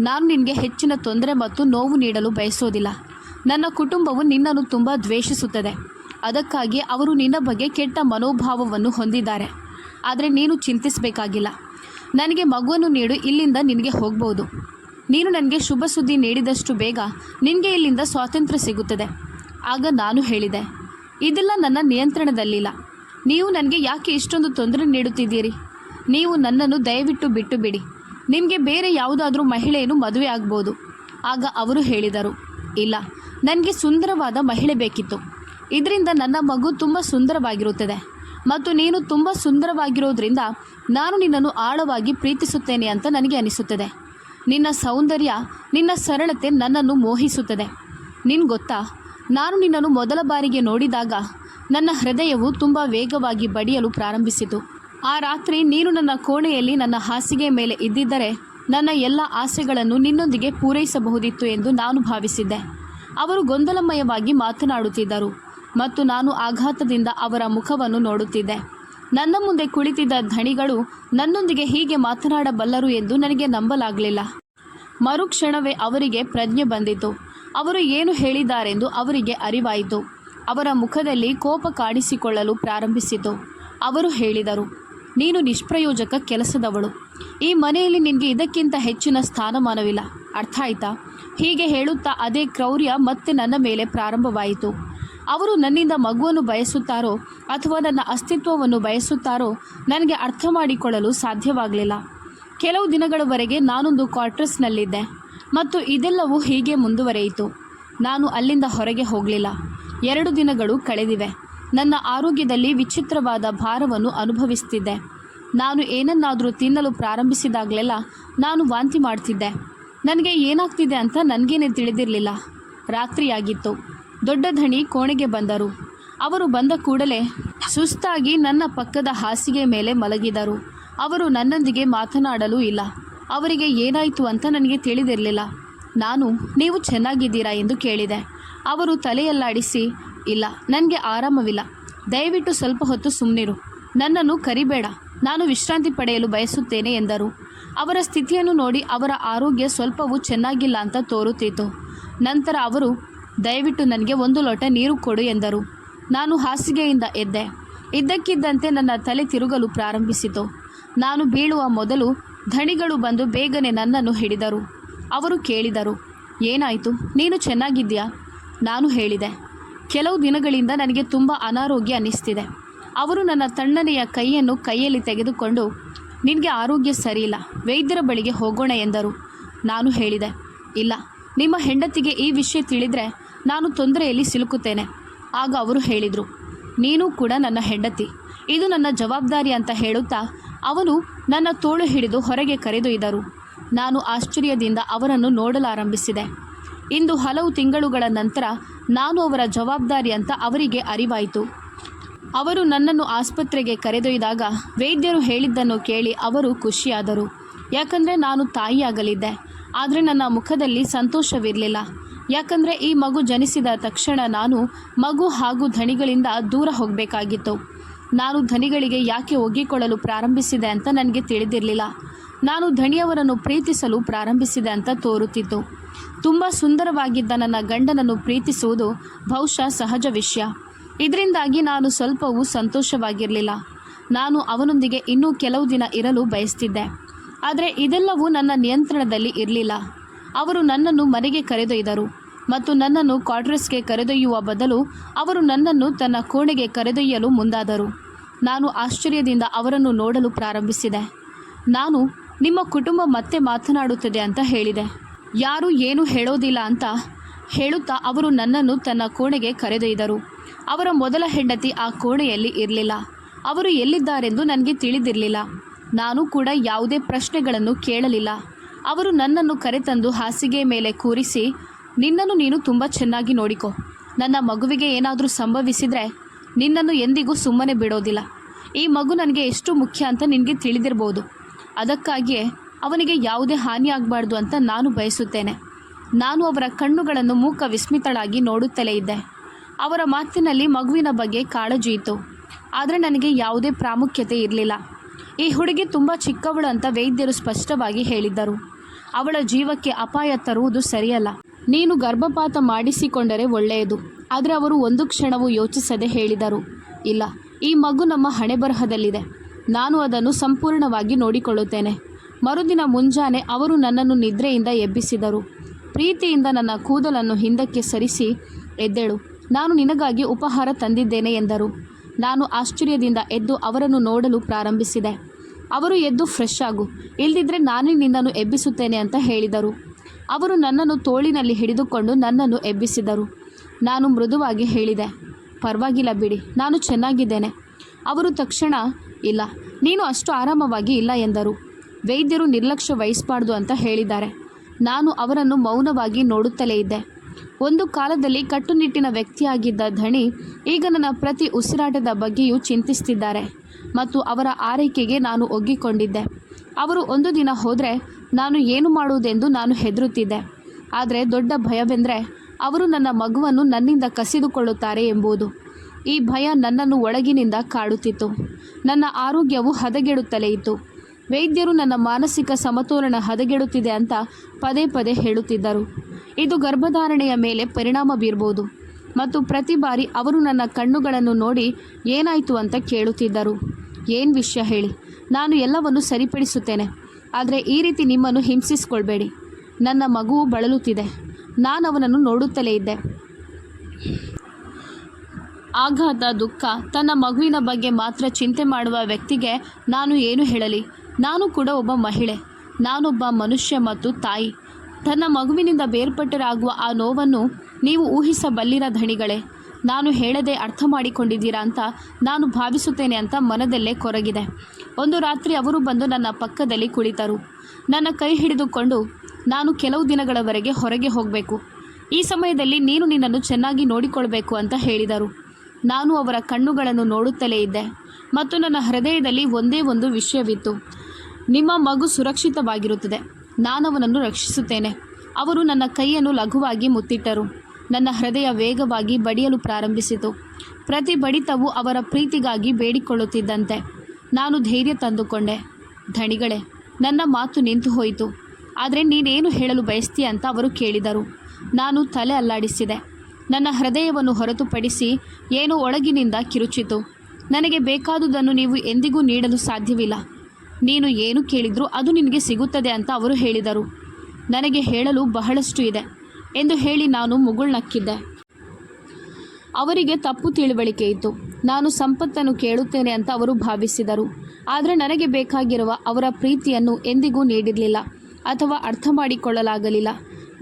ನಾನು ನಿನಗೆ ಹೆಚ್ಚಿನ ತೊಂದರೆ ಮತ್ತು ನೋವು ನೀಡಲು ಬಯಸೋದಿಲ್ಲ. ನನ್ನ ಕುಟುಂಬವು ನಿನ್ನನ್ನು ತುಂಬ ದ್ವೇಷಿಸುತ್ತದೆ. ಅದಕ್ಕಾಗಿ ಅವರು ನಿನ್ನ ಬಗ್ಗೆ ಕೆಟ್ಟ ಮನೋಭಾವವನ್ನು ಹೊಂದಿದ್ದಾರೆ. ಆದರೆ ನೀನು ಚಿಂತಿಸಬೇಕಾಗಿಲ್ಲ. ನನಗೆ ಮಗುವನ್ನು ನೀಡು, ಇಲ್ಲಿಂದ ನಿನಗೆ ಹೋಗ್ಬೋದು. ನೀನು ನನಗೆ ಶುಭ ಸುದ್ದಿ ನೀಡಿದಷ್ಟು ಬೇಗ ನಿನಗೆ ಇಲ್ಲಿಂದ ಸ್ವಾತಂತ್ರ್ಯ ಸಿಗುತ್ತದೆ. ಆಗ ನಾನು ಹೇಳಿದೆ, ಇದೆಲ್ಲ ನನ್ನ ನಿಯಂತ್ರಣದಲ್ಲಿಲ್ಲ. ನೀವು ನನಗೆ ಯಾಕೆ ಇಷ್ಟೊಂದು ತೊಂದರೆ ನೀಡುತ್ತಿದ್ದೀರಿ? ನೀವು ನನ್ನನ್ನು ದಯವಿಟ್ಟು ಬಿಟ್ಟು ಬಿಡಿ ನಿಮಗೆ ಬೇರೆ ಯಾವುದಾದ್ರೂ ಮಹಿಳೆಯನ್ನು ಮದುವೆ ಆಗ್ಬೋದು. ಆಗ ಅವರು ಹೇಳಿದರು, ಇಲ್ಲ, ನನಗೆ ಸುಂದರವಾದ ಮಹಿಳೆ ಬೇಕಿತ್ತು. ಇದರಿಂದ ನನ್ನ ಮಗು ತುಂಬ ಸುಂದರವಾಗಿರುತ್ತದೆ. ಮತ್ತು ನೀನು ತುಂಬ ಸುಂದರವಾಗಿರೋದ್ರಿಂದ ನಾನು ನಿನ್ನನ್ನು ಆಳವಾಗಿ ಪ್ರೀತಿಸುತ್ತೇನೆ ಅಂತ ನನಗೆ ಅನಿಸುತ್ತದೆ. ನಿನ್ನ ಸೌಂದರ್ಯ, ನಿನ್ನ ಸರಳತೆ ನನ್ನನ್ನು ಮೋಹಿಸುತ್ತದೆ. ನಿನ್ ಗೊತ್ತಾ, ನಾನು ನಿನ್ನನ್ನು ಮೊದಲ ಬಾರಿಗೆ ನೋಡಿದಾಗ ನನ್ನ ಹೃದಯವು ತುಂಬ ವೇಗವಾಗಿ ಬಡಿಯಲು ಪ್ರಾರಂಭಿಸಿತು. ಆ ರಾತ್ರಿ ನೀನು ನನ್ನ ಕೋಣೆಯಲ್ಲಿ ನನ್ನ ಹಾಸಿಗೆ ಮೇಲೆ ಇದ್ದಿದ್ದರೆ ನನ್ನ ಎಲ್ಲ ಆಸೆಗಳನ್ನು ನಿನ್ನೊಂದಿಗೆ ಪೂರೈಸಬಹುದಿತ್ತು ಎಂದು ನಾನು ಭಾವಿಸಿದ್ದೆ. ಅವರು ಗೊಂದಲಮಯವಾಗಿ ಮಾತನಾಡುತ್ತಿದ್ದರು. ಮತ್ತು ನಾನು ಆಘಾತದಿಂದ ಅವರ ಮುಖವನ್ನು ನೋಡುತ್ತಿದ್ದೆ. ನನ್ನ ಮುಂದೆ ಕುಳಿತಿದ್ದ ಧಣಿಗಳು ನನ್ನೊಂದಿಗೆ ಹೀಗೆ ಮಾತನಾಡಬಲ್ಲರು ಎಂದು ನನಗೆ ನಂಬಲಾಗಲಿಲ್ಲ. ಮರುಕ್ಷಣವೇ ಅವರಿಗೆ ಪ್ರಜ್ಞೆ ಬಂದಿತು. ಅವರು ಏನು ಹೇಳಿದ್ದಾರೆಂದು ಅವರಿಗೆ ಅರಿವಾಯಿತು. ಅವರ ಮುಖದಲ್ಲಿ ಕೋಪ ಕಾಣಿಸಿಕೊಳ್ಳಲು ಪ್ರಾರಂಭಿಸಿತು. ಅವರು ಹೇಳಿದರು, ನೀನು ನಿಷ್ಪ್ರಯೋಜಕ ಕೆಲಸದವಳು. ಈ ಮನೆಯಲ್ಲಿ ನಿನಗೆ ಇದಕ್ಕಿಂತ ಹೆಚ್ಚಿನ ಸ್ಥಾನಮಾನವಿಲ್ಲ. ಅರ್ಥ ಆಯ್ತಾ ಹೀಗೆ ಹೇಳುತ್ತಾ ಅದೇ ಕ್ರೌರ್ಯ ಮತ್ತೆ ನನ್ನ ಮೇಲೆ ಪ್ರಾರಂಭವಾಯಿತು. ಅವರು ನನ್ನಿಂದ ಮಗುವನ್ನು ಬಯಸುತ್ತಾರೋ ಅಥವಾ ನನ್ನ ಅಸ್ತಿತ್ವವನ್ನು ಬಯಸುತ್ತಾರೋ ನನಗೆ ಅರ್ಥ ಮಾಡಿಕೊಳ್ಳಲು ಸಾಧ್ಯವಾಗಲಿಲ್ಲ. ಕೆಲವು ದಿನಗಳವರೆಗೆ ನಾನೊಂದು ಕ್ವಾರ್ಟರ್ಸ್ನಲ್ಲಿದ್ದೆ ಮತ್ತು ಇದೆಲ್ಲವೂ ಹೀಗೆ ಮುಂದುವರೆಯಿತು. ನಾನು ಅಲ್ಲಿಂದ ಹೊರಗೆ ಹೋಗಲಿಲ್ಲ. ಎರಡು ದಿನಗಳು ಕಳೆದಿವೆ. ನನ್ನ ಆರೋಗ್ಯದಲ್ಲಿ ವಿಚಿತ್ರವಾದ ಭಾರವನ್ನು ಅನುಭವಿಸ್ತಿದ್ದೆ. ನಾನು ಏನನ್ನಾದರೂ ತಿನ್ನಲು ಪ್ರಾರಂಭಿಸಿದಾಗಲೆಲ್ಲ ನಾನು ವಾಂತಿ ಮಾಡ್ತಿದ್ದೆ. ನನಗೆ ಏನಾಗ್ತಿದೆ ಅಂತ ನನಗೇನೆ ತಿಳಿದಿರಲಿಲ್ಲ. ರಾತ್ರಿಯಾಗಿತ್ತು. ದೊಡ್ಡ ಧಣಿ ಕೋಣೆಗೆ ಬಂದರು. ಅವರು ಬಂದ ಕೂಡಲೇ ಸುಸ್ತಾಗಿ ನನ್ನ ಪಕ್ಕದ ಹಾಸಿಗೆ ಮೇಲೆ ಮಲಗಿದರು. ಅವರು ನನ್ನೊಂದಿಗೆ ಮಾತನಾಡಲು ಇಲ್ಲ. ಅವರಿಗೆ ಏನಾಯಿತು ಅಂತ ನನಗೆ ತಿಳಿದಿರಲಿಲ್ಲ. ನಾನು, ನೀವು ಚೆನ್ನಾಗಿದ್ದೀರಾ ಎಂದು ಕೇಳಿದೆ. ಅವರು ತಲೆಯಲ್ಲಾಡಿಸಿ, ಇಲ್ಲ, ನನಗೆ ಆರಾಮವಿಲ್ಲ. ದಯವಿಟ್ಟು ಸ್ವಲ್ಪ ಹೊತ್ತು ಸುಮ್ಮನಿರು ನನ್ನನ್ನು ಕರಿಬೇಡ. ನಾನು ವಿಶ್ರಾಂತಿ ಪಡೆಯಲು ಬಯಸುತ್ತೇನೆ ಎಂದರು. ಅವರ ಸ್ಥಿತಿಯನ್ನು ನೋಡಿ ಅವರ ಆರೋಗ್ಯ ಸ್ವಲ್ಪವೂ ಚೆನ್ನಾಗಿಲ್ಲ ಅಂತ ತೋರುತ್ತಿತ್ತು. ನಂತರ ಅವರು ದಯವಿಟ್ಟು ನನಗೆ ಒಂದು ಲೋಟ ನೀರು ಕೊಡು ಎಂದರು. ನಾನು ಹಾಸಿಗೆಯಿಂದ ಎದ್ದೆ. ಇದ್ದಕ್ಕಿದ್ದಂತೆ ನನ್ನ ತಲೆ ತಿರುಗಲು ಪ್ರಾರಂಭಿಸಿತು. ನಾನು ಬೀಳುವ ಮೊದಲು ಧಣಿಗಳು ಬಂದು ಬೇಗನೆ ನನ್ನನ್ನು ಹಿಡಿದರು. ಅವರು ಕೇಳಿದರು, ಏನಾಯಿತು? ನೀನು ಚೆನ್ನಾಗಿದ್ದೀಯಾ? ನಾನು ಹೇಳಿದೆ, ಕೆಲವು ದಿನಗಳಿಂದ ನನಗೆ ತುಂಬ ಅನಾರೋಗ್ಯ ಅನ್ನಿಸ್ತಿದೆ. ಅವರು ನನ್ನ ತಣ್ಣನೆಯ ಕೈಯನ್ನು ಕೈಯಲ್ಲಿ ತೆಗೆದುಕೊಂಡು, ನಿನಗೆ ಆರೋಗ್ಯ ಸರಿಯಿಲ್ಲ, ವೈದ್ಯರ ಬಳಿಗೆ ಹೋಗೋಣ ಎಂದರು. ನಾನು ಹೇಳಿದೆ, ಇಲ್ಲ, ನಿಮ್ಮ ಹೆಂಡತಿಗೆ ಈ ವಿಷಯ ತಿಳಿದರೆ ನಾನು ತೊಂದರೆಯಲ್ಲಿ ಸಿಲುಕುತ್ತೇನೆ. ಆಗ ಅವರು ಹೇಳಿದರು, ನೀನು ಕೂಡ ನನ್ನ ಹೆಂಡತಿ. ಇದು ನನ್ನ ಜವಾಬ್ದಾರಿ ಅಂತ ಹೇಳುತ್ತಾ ಅವನು ನನ್ನ ತೋಳು ಹಿಡಿದು ಹೊರಗೆ ಕರೆದೊಯ್ದರು. ನಾನು ಆಶ್ಚರ್ಯದಿಂದ ಅವರನ್ನು ನೋಡಲಾರಂಭಿಸಿದೆ. ಇಂದು ಹಲವು ತಿಂಗಳುಗಳ ನಂತರ ನಾನು ಅವರ ಜವಾಬ್ದಾರಿ ಅಂತ ಅವರಿಗೆ ಅರಿವಾಯಿತು. ಅವರು ನನ್ನನ್ನು ಆಸ್ಪತ್ರೆಗೆ ಕರೆದೊಯ್ದಾಗ ವೈದ್ಯರು ಹೇಳಿದ್ದನ್ನು ಕೇಳಿ ಅವರು ಖುಷಿಯಾದರು. ಯಾಕಂದರೆ ನಾನು ತಾಯಿಯಾಗಲಿದ್ದೆ. ಆದರೆ ನನ್ನ ಮುಖದಲ್ಲಿ ಸಂತೋಷವಿರಲಿಲ್ಲ. ಯಾಕಂದರೆ ಈ ಮಗು ಜನಿಸಿದ ತಕ್ಷಣ ನಾನು ಮಗು ಹಾಗೂ ಧಣಿಗಳಿಂದ ದೂರ ಹೋಗಬೇಕಾಗಿತ್ತು. ನಾನು ಧನಿಗಳಿಗೆ ಯಾಕೆ ಒಗ್ಗಿಕೊಳ್ಳಲು ಪ್ರಾರಂಭಿಸಿದೆ ಅಂತ ನನಗೆ ತಿಳಿದಿರಲಿಲ್ಲ. ನಾನು ಧಣಿಯವರನ್ನು ಪ್ರೀತಿಸಲು ಪ್ರಾರಂಭಿಸಿದೆ ಅಂತ ತೋರುತ್ತಿತ್ತು. ತುಂಬ ಸುಂದರವಾಗಿದ್ದ ನನ್ನ ಗಂಡನನ್ನು ಪ್ರೀತಿಸುವುದು ಬಹುಶಃ ಸಹಜ ವಿಷಯ. ಇದರಿಂದಾಗಿ ನಾನು ಸ್ವಲ್ಪವೂ ಸಂತೋಷವಾಗಿರಲಿಲ್ಲ. ನಾನು ಅವನೊಂದಿಗೆ ಇನ್ನೂ ಕೆಲವು ದಿನ ಇರಲು ಬಯಸ್ತಿದ್ದೆ. ಆದರೆ ಇದೆಲ್ಲವೂ ನನ್ನ ನಿಯಂತ್ರಣದಲ್ಲಿ ಇರಲಿಲ್ಲ. ಅವರು ನನ್ನನ್ನು ಮನೆಗೆ ಕರೆದೊಯ್ದರು ಮತ್ತು ನನ್ನನ್ನು ಕ್ವಾರ್ಟರ್ಸ್ಗೆ ಕರೆದೊಯ್ಯುವ ಬದಲು ಅವರು ನನ್ನನ್ನು ತನ್ನ ಕೋಣೆಗೆ ಕರೆದೊಯ್ಯಲು ಮುಂದಾದರು. ನಾನು ಆಶ್ಚರ್ಯದಿಂದ ಅವರನ್ನು ನೋಡಲು ಪ್ರಾರಂಭಿಸಿದೆ. ನಾನು, ನಿಮ್ಮ ಕುಟುಂಬ ಮತ್ತೆ ಮಾತನಾಡುತ್ತದೆ ಅಂತ ಹೇಳಿದೆ. ಯಾರೂ ಏನು ಹೇಳೋದಿಲ್ಲ ಅಂತ ಹೇಳುತ್ತಾ ಅವರು ನನ್ನನ್ನು ತನ್ನ ಕೋಣೆಗೆ ಕರೆದೊಯ್ದರು. ಅವರ ಮೊದಲ ಹೆಂಡತಿ ಆ ಕೋಣೆಯಲ್ಲಿ ಇರಲಿಲ್ಲ. ಅವರು ಎಲ್ಲಿದ್ದಾರೆಂದು ನನಗೆ ತಿಳಿದಿರಲಿಲ್ಲ. ನಾನು ಕೂಡ ಯಾವುದೇ ಪ್ರಶ್ನೆಗಳನ್ನು ಕೇಳಲಿಲ್ಲ. ಅವರು ನನ್ನನ್ನು ಕರೆತಂದು ಹಾಸಿಗೆ ಮೇಲೆ ಕೂರಿಸಿ, ನಿನ್ನನ್ನು ನೀನು ತುಂಬ ಚೆನ್ನಾಗಿ ನೋಡಿಕೊ. ನನ್ನ ಮಗುವಿಗೆ ಏನಾದರೂ ಸಂಭವಿಸಿದರೆ ನಿನ್ನನ್ನು ಎಂದಿಗೂ ಸುಮ್ಮನೆ ಬಿಡೋದಿಲ್ಲ. ಈ ಮಗು ನನಗೆ ಎಷ್ಟು ಮುಖ್ಯ ಅಂತ ನಿನಗೆ ತಿಳಿದಿರ್ಬೋದು. ಅದಕ್ಕಾಗಿಯೇ ಅವನಿಗೆ ಯಾವುದೇ ಹಾನಿ ಆಗಬಾರ್ದು ಅಂತ ನಾನು ಬಯಸುತ್ತೇನೆ. ನಾನು ಅವರ ಕಣ್ಣುಗಳನ್ನು ಮೂಕ ವಿಸ್ಮಿತಳಾಗಿ ನೋಡುತ್ತಲೇ ಇದ್ದೆ. ಅವರ ಮಾತಿನಲ್ಲಿ ಮಗುವಿನ ಬಗ್ಗೆ ಕಾಳಜಿ ಇತ್ತು. ಆದರೆ ನನಗೆ ಯಾವುದೇ ಪ್ರಾಮುಖ್ಯತೆ ಇರಲಿಲ್ಲ. ಈ ಹುಡುಗಿ ತುಂಬ ಚಿಕ್ಕವಳು ಅಂತ ವೈದ್ಯರು ಸ್ಪಷ್ಟವಾಗಿ ಹೇಳಿದ್ದರು. ಅವಳ ಜೀವಕ್ಕೆ ಅಪಾಯ ತರುವುದು ಸರಿಯಲ್ಲ. ನೀನು ಗರ್ಭಪಾತ ಮಾಡಿಸಿಕೊಂಡರೆ ಒಳ್ಳೆಯದು. ಆದರೆ ಅವರು ಒಂದು ಕ್ಷಣವೂ ಯೋಚಿಸದೆ ಹೇಳಿದರು, ಇಲ್ಲ, ಈ ಮಗು ನಮ್ಮ ಹಣೆಬರಹದಲ್ಲಿದೆ. ನಾನು ಅದನ್ನು ಸಂಪೂರ್ಣವಾಗಿ ನೋಡಿಕೊಳ್ಳುತ್ತೇನೆ. ಮರುದಿನ ಮುಂಜಾನೆ ಅವರು ನನ್ನನ್ನು ನಿದ್ರೆಯಿಂದ ಎಬ್ಬಿಸಿದರು. ಪ್ರೀತಿಯಿಂದ ನನ್ನ ಕೂದಲನ್ನು ಹಿಂದಕ್ಕೆ ಸರಿಸಿ ಎದ್ದೇಳು. ನಾನು ನಿನಗಾಗಿ ಉಪಹಾರ ತಂದಿದ್ದೇನೆ ಎಂದರು. ನಾನು ಆಶ್ಚರ್ಯದಿಂದ ಎದ್ದು ಅವರನ್ನು ನೋಡಲು ಪ್ರಾರಂಭಿಸಿದೆ. ಅವರು ಎದ್ದು ಫ್ರೆಶ್ ಆಗು. ಇಲ್ದಿದ್ರೆ ನಾನೇ ನಿನ್ನನ್ನು ಎಬ್ಬಿಸುತ್ತೇನೆ ಅಂತ ಹೇಳಿದರು. ಅವರು ನನ್ನನ್ನು ತೋಳಿನಲ್ಲಿ ಹಿಡಿದುಕೊಂಡು ನನ್ನನ್ನು ಎಬ್ಬಿಸಿದರು. ನಾನು ಮೃದುವಾಗಿ ಹೇಳಿದೆ, ಪರವಾಗಿಲ್ಲ ಬಿಡಿ, ನಾನು ಚೆನ್ನಾಗಿದ್ದೇನೆ. ಅವರು ತಕ್ಷಣ, ಇಲ್ಲ, ನೀನು ಅಷ್ಟು ಆರಾಮವಾಗಿ ಇಲ್ಲ ಎಂದರು. ವೈದ್ಯರು ನಿರ್ಲಕ್ಷ್ಯ ವಹಿಸಬಾರ್ದು ಅಂತ ಹೇಳಿದ್ದಾರೆ. ನಾನು ಅವರನ್ನು ಮೌನವಾಗಿ ನೋಡುತ್ತಲೇ ಇದ್ದೆ. ಒಂದು ಕಾಲದಲ್ಲಿ ಕಟ್ಟುನಿಟ್ಟಿನ ವ್ಯಕ್ತಿಯಾಗಿದ್ದ ಧಣಿ ಈಗ ನನ್ನ ಪ್ರತಿ ಉಸಿರಾಟದ ಬಗ್ಗೆಯೂ ಚಿಂತಿಸ್ತಿದ್ದಾರೆ. ಮತ್ತು ಅವರ ಆರೈಕೆಗೆ ನಾನು ಒಗ್ಗಿಕೊಂಡಿದ್ದೆ. ಅವರು ಒಂದು ದಿನ ಹೋದರೆ, ನಾನು ಏನು ಮಾಡುವುದೆಂದು ನಾನು ಹೆದರುತ್ತಿದ್ದೆ. ಆದರೆ ದೊಡ್ಡ ಭಯವೆಂದರೆ, ಅವರು ನನ್ನ ಮಗುವನ್ನು ನನ್ನಿಂದ ಕಸಿದುಕೊಳ್ಳುತ್ತಾರೆ ಎಂಬುದು. ಈ ಭಯ ನನ್ನನ್ನು ಒಳಗಿನಿಂದ ಕಾಡುತ್ತಿತ್ತು. ನನ್ನ ಆರೋಗ್ಯವು ಹದಗೆಡುತ್ತಲೇ ಇತ್ತು. ವೈದ್ಯರು ನನ್ನ ಮಾನಸಿಕ ಸಮತೋಲನ ಹದಗೆಡುತ್ತಿದೆ ಅಂತ ಪದೇ ಪದೇ ಹೇಳುತ್ತಿದ್ದರು. ಇದು ಗರ್ಭಧಾರಣೆಯ ಮೇಲೆ ಪರಿಣಾಮ ಬೀರ್ಬೋದು ಮತ್ತು ಪ್ರತಿ ಬಾರಿ ಅವರು ನನ್ನ ಕಣ್ಣುಗಳನ್ನು ನೋಡಿ ಏನಾಯಿತು ಅಂತ ಕೇಳುತ್ತಿದ್ದರು. ಏನು ವಿಷಯ ಹೇಳಿ? ನಾನು ಎಲ್ಲವನ್ನು ಸರಿಪಡಿಸುತ್ತೇನೆ. ಆದರೆ ಈ ರೀತಿ ನಿಮ್ಮನ್ನು ಹಿಂಸಿಸ್ಕೊಳ್ಬೇಡಿ. ನನ್ನ ಮಗುವು ಬಳಲುತ್ತಿದೆ. ನಾನು ಅವನನ್ನು ನೋಡುತ್ತಲೇ ಇದ್ದೆ. ಆಘಾತ, ದುಃಖ, ತನ್ನ ಮಗುವಿನ ಬಗ್ಗೆ ಮಾತ್ರ ಚಿಂತೆ ಮಾಡುವ ವ್ಯಕ್ತಿಗೆ ನಾನು ಏನು ಹೇಳಲಿ? ನಾನು ಕೂಡ ಒಬ್ಬ ಮಹಿಳೆ. ನಾನೊಬ್ಬ ಮನುಷ್ಯ ಮತ್ತು ತಾಯಿ. ತನ್ನ ಮಗುವಿನಿಂದ ಬೇರ್ಪಟ್ಟರಾಗುವ ಆ ನೋವನ್ನು ನೀವು ಊಹಿಸಬಲ್ಲಿರ ಧಣಿಗಳೇ. ನಾನು ಹೇಳದೆ ಅರ್ಥ ಮಾಡಿಕೊಂಡಿದ್ದೀರಾ ಅಂತ ನಾನು ಭಾವಿಸುತ್ತೇನೆ ಅಂತ ಮನದಲ್ಲೇ ಕೊರಗಿದೆ. ಒಂದು ರಾತ್ರಿ ಅವರು ಬಂದು ನನ್ನ ಪಕ್ಕದಲ್ಲಿ ಕುಳಿತರು. ನನ್ನ ಕೈ ಹಿಡಿದುಕೊಂಡು ನಾನು ಕೆಲವು ದಿನಗಳವರೆಗೆ ಹೊರಗೆ ಹೋಗಬೇಕು. ಈ ಸಮಯದಲ್ಲಿ ನೀನು ನಿನ್ನನ್ನು ಚೆನ್ನಾಗಿ ನೋಡಿಕೊಳ್ಬೇಕು ಅಂತ ಹೇಳಿದರು. ನಾನು ಅವರ ಕಣ್ಣುಗಳನ್ನು ನೋಡುತ್ತಲೇ ಇದ್ದೆ ಮತ್ತು ನನ್ನ ಹೃದಯದಲ್ಲಿ ಒಂದೇ ಒಂದು ವಿಷಯವಿತ್ತು. ನಿಮ್ಮ ಮಗು ಸುರಕ್ಷಿತವಾಗಿರುತ್ತದೆ. ನಾನು ಅವನನ್ನು ರಕ್ಷಿಸುತ್ತೇನೆ. ಅವರು ನನ್ನ ಕೈಯನ್ನು ಲಘುವಾಗಿ ಮುತ್ತಿಟ್ಟರು. ನನ್ನ ಹೃದಯ ವೇಗವಾಗಿ ಬಡಿಯಲು ಪ್ರಾರಂಭಿಸಿತು. ಪ್ರತಿ ಬಡಿತವು ಅವರ ಪ್ರೀತಿಗಾಗಿ ಬೇಡಿಕೊಳ್ಳುತ್ತಿದ್ದಂತೆ ನಾನು ಧೈರ್ಯ ತಂದುಕೊಂಡೆ. ಧಣಿಗಳೇ, ನನ್ನ ಮಾತು ನಿಂತು ಹೋಯಿತು. ಆದರೆ ನೀನೇನು ಹೇಳಲು ಬಯಸ್ತೀಯ ಅಂತ ಅವರು ಕೇಳಿದರು. ನಾನು ತಲೆ ಅಲ್ಲಾಡಿಸಿದೆ. ನನ್ನ ಹೃದಯವನ್ನು ಹೊರತುಪಡಿಸಿ ಏನೋ ಒಳಗಿನಿಂದ ಕಿರುಚಿತು. ನನಗೆ ಬೇಕಾದುದನ್ನು ನೀವು ಎಂದಿಗೂ ನೀಡಲು ಸಾಧ್ಯವಿಲ್ಲ. ನೀನು ಏನು ಕೇಳಿದರೂ ಅದು ನಿನಗೆ ಸಿಗುತ್ತದೆ ಅಂತ ಅವರು ಹೇಳಿದರು. ನನಗೆ ಹೇಳಲು ಬಹಳಷ್ಟು ಇದೆ. ಎಂದು ಹೇಳಿ ನಾನು ಮುಗುಳ್ನಕ್ಕಿದ್ದೆ ಅವರಿಗೆ ತಪ್ಪು ತಿಳುವಳಿಕೆ ಇತ್ತು. ನಾನು ಸಂಪತ್ತನ್ನು ಕೇಳುತ್ತೇನೆ ಅಂತ ಅವರು ಭಾವಿಸಿದರು. ಆದರೆ ನನಗೆ ಬೇಕಾಗಿರುವ ಅವರ ಪ್ರೀತಿಯನ್ನು ಎಂದಿಗೂ ನೀಡಿರಲಿಲ್ಲ ಅಥವಾ ಅರ್ಥ ಮಾಡಿಕೊಳ್ಳಲಾಗಲಿಲ್ಲ.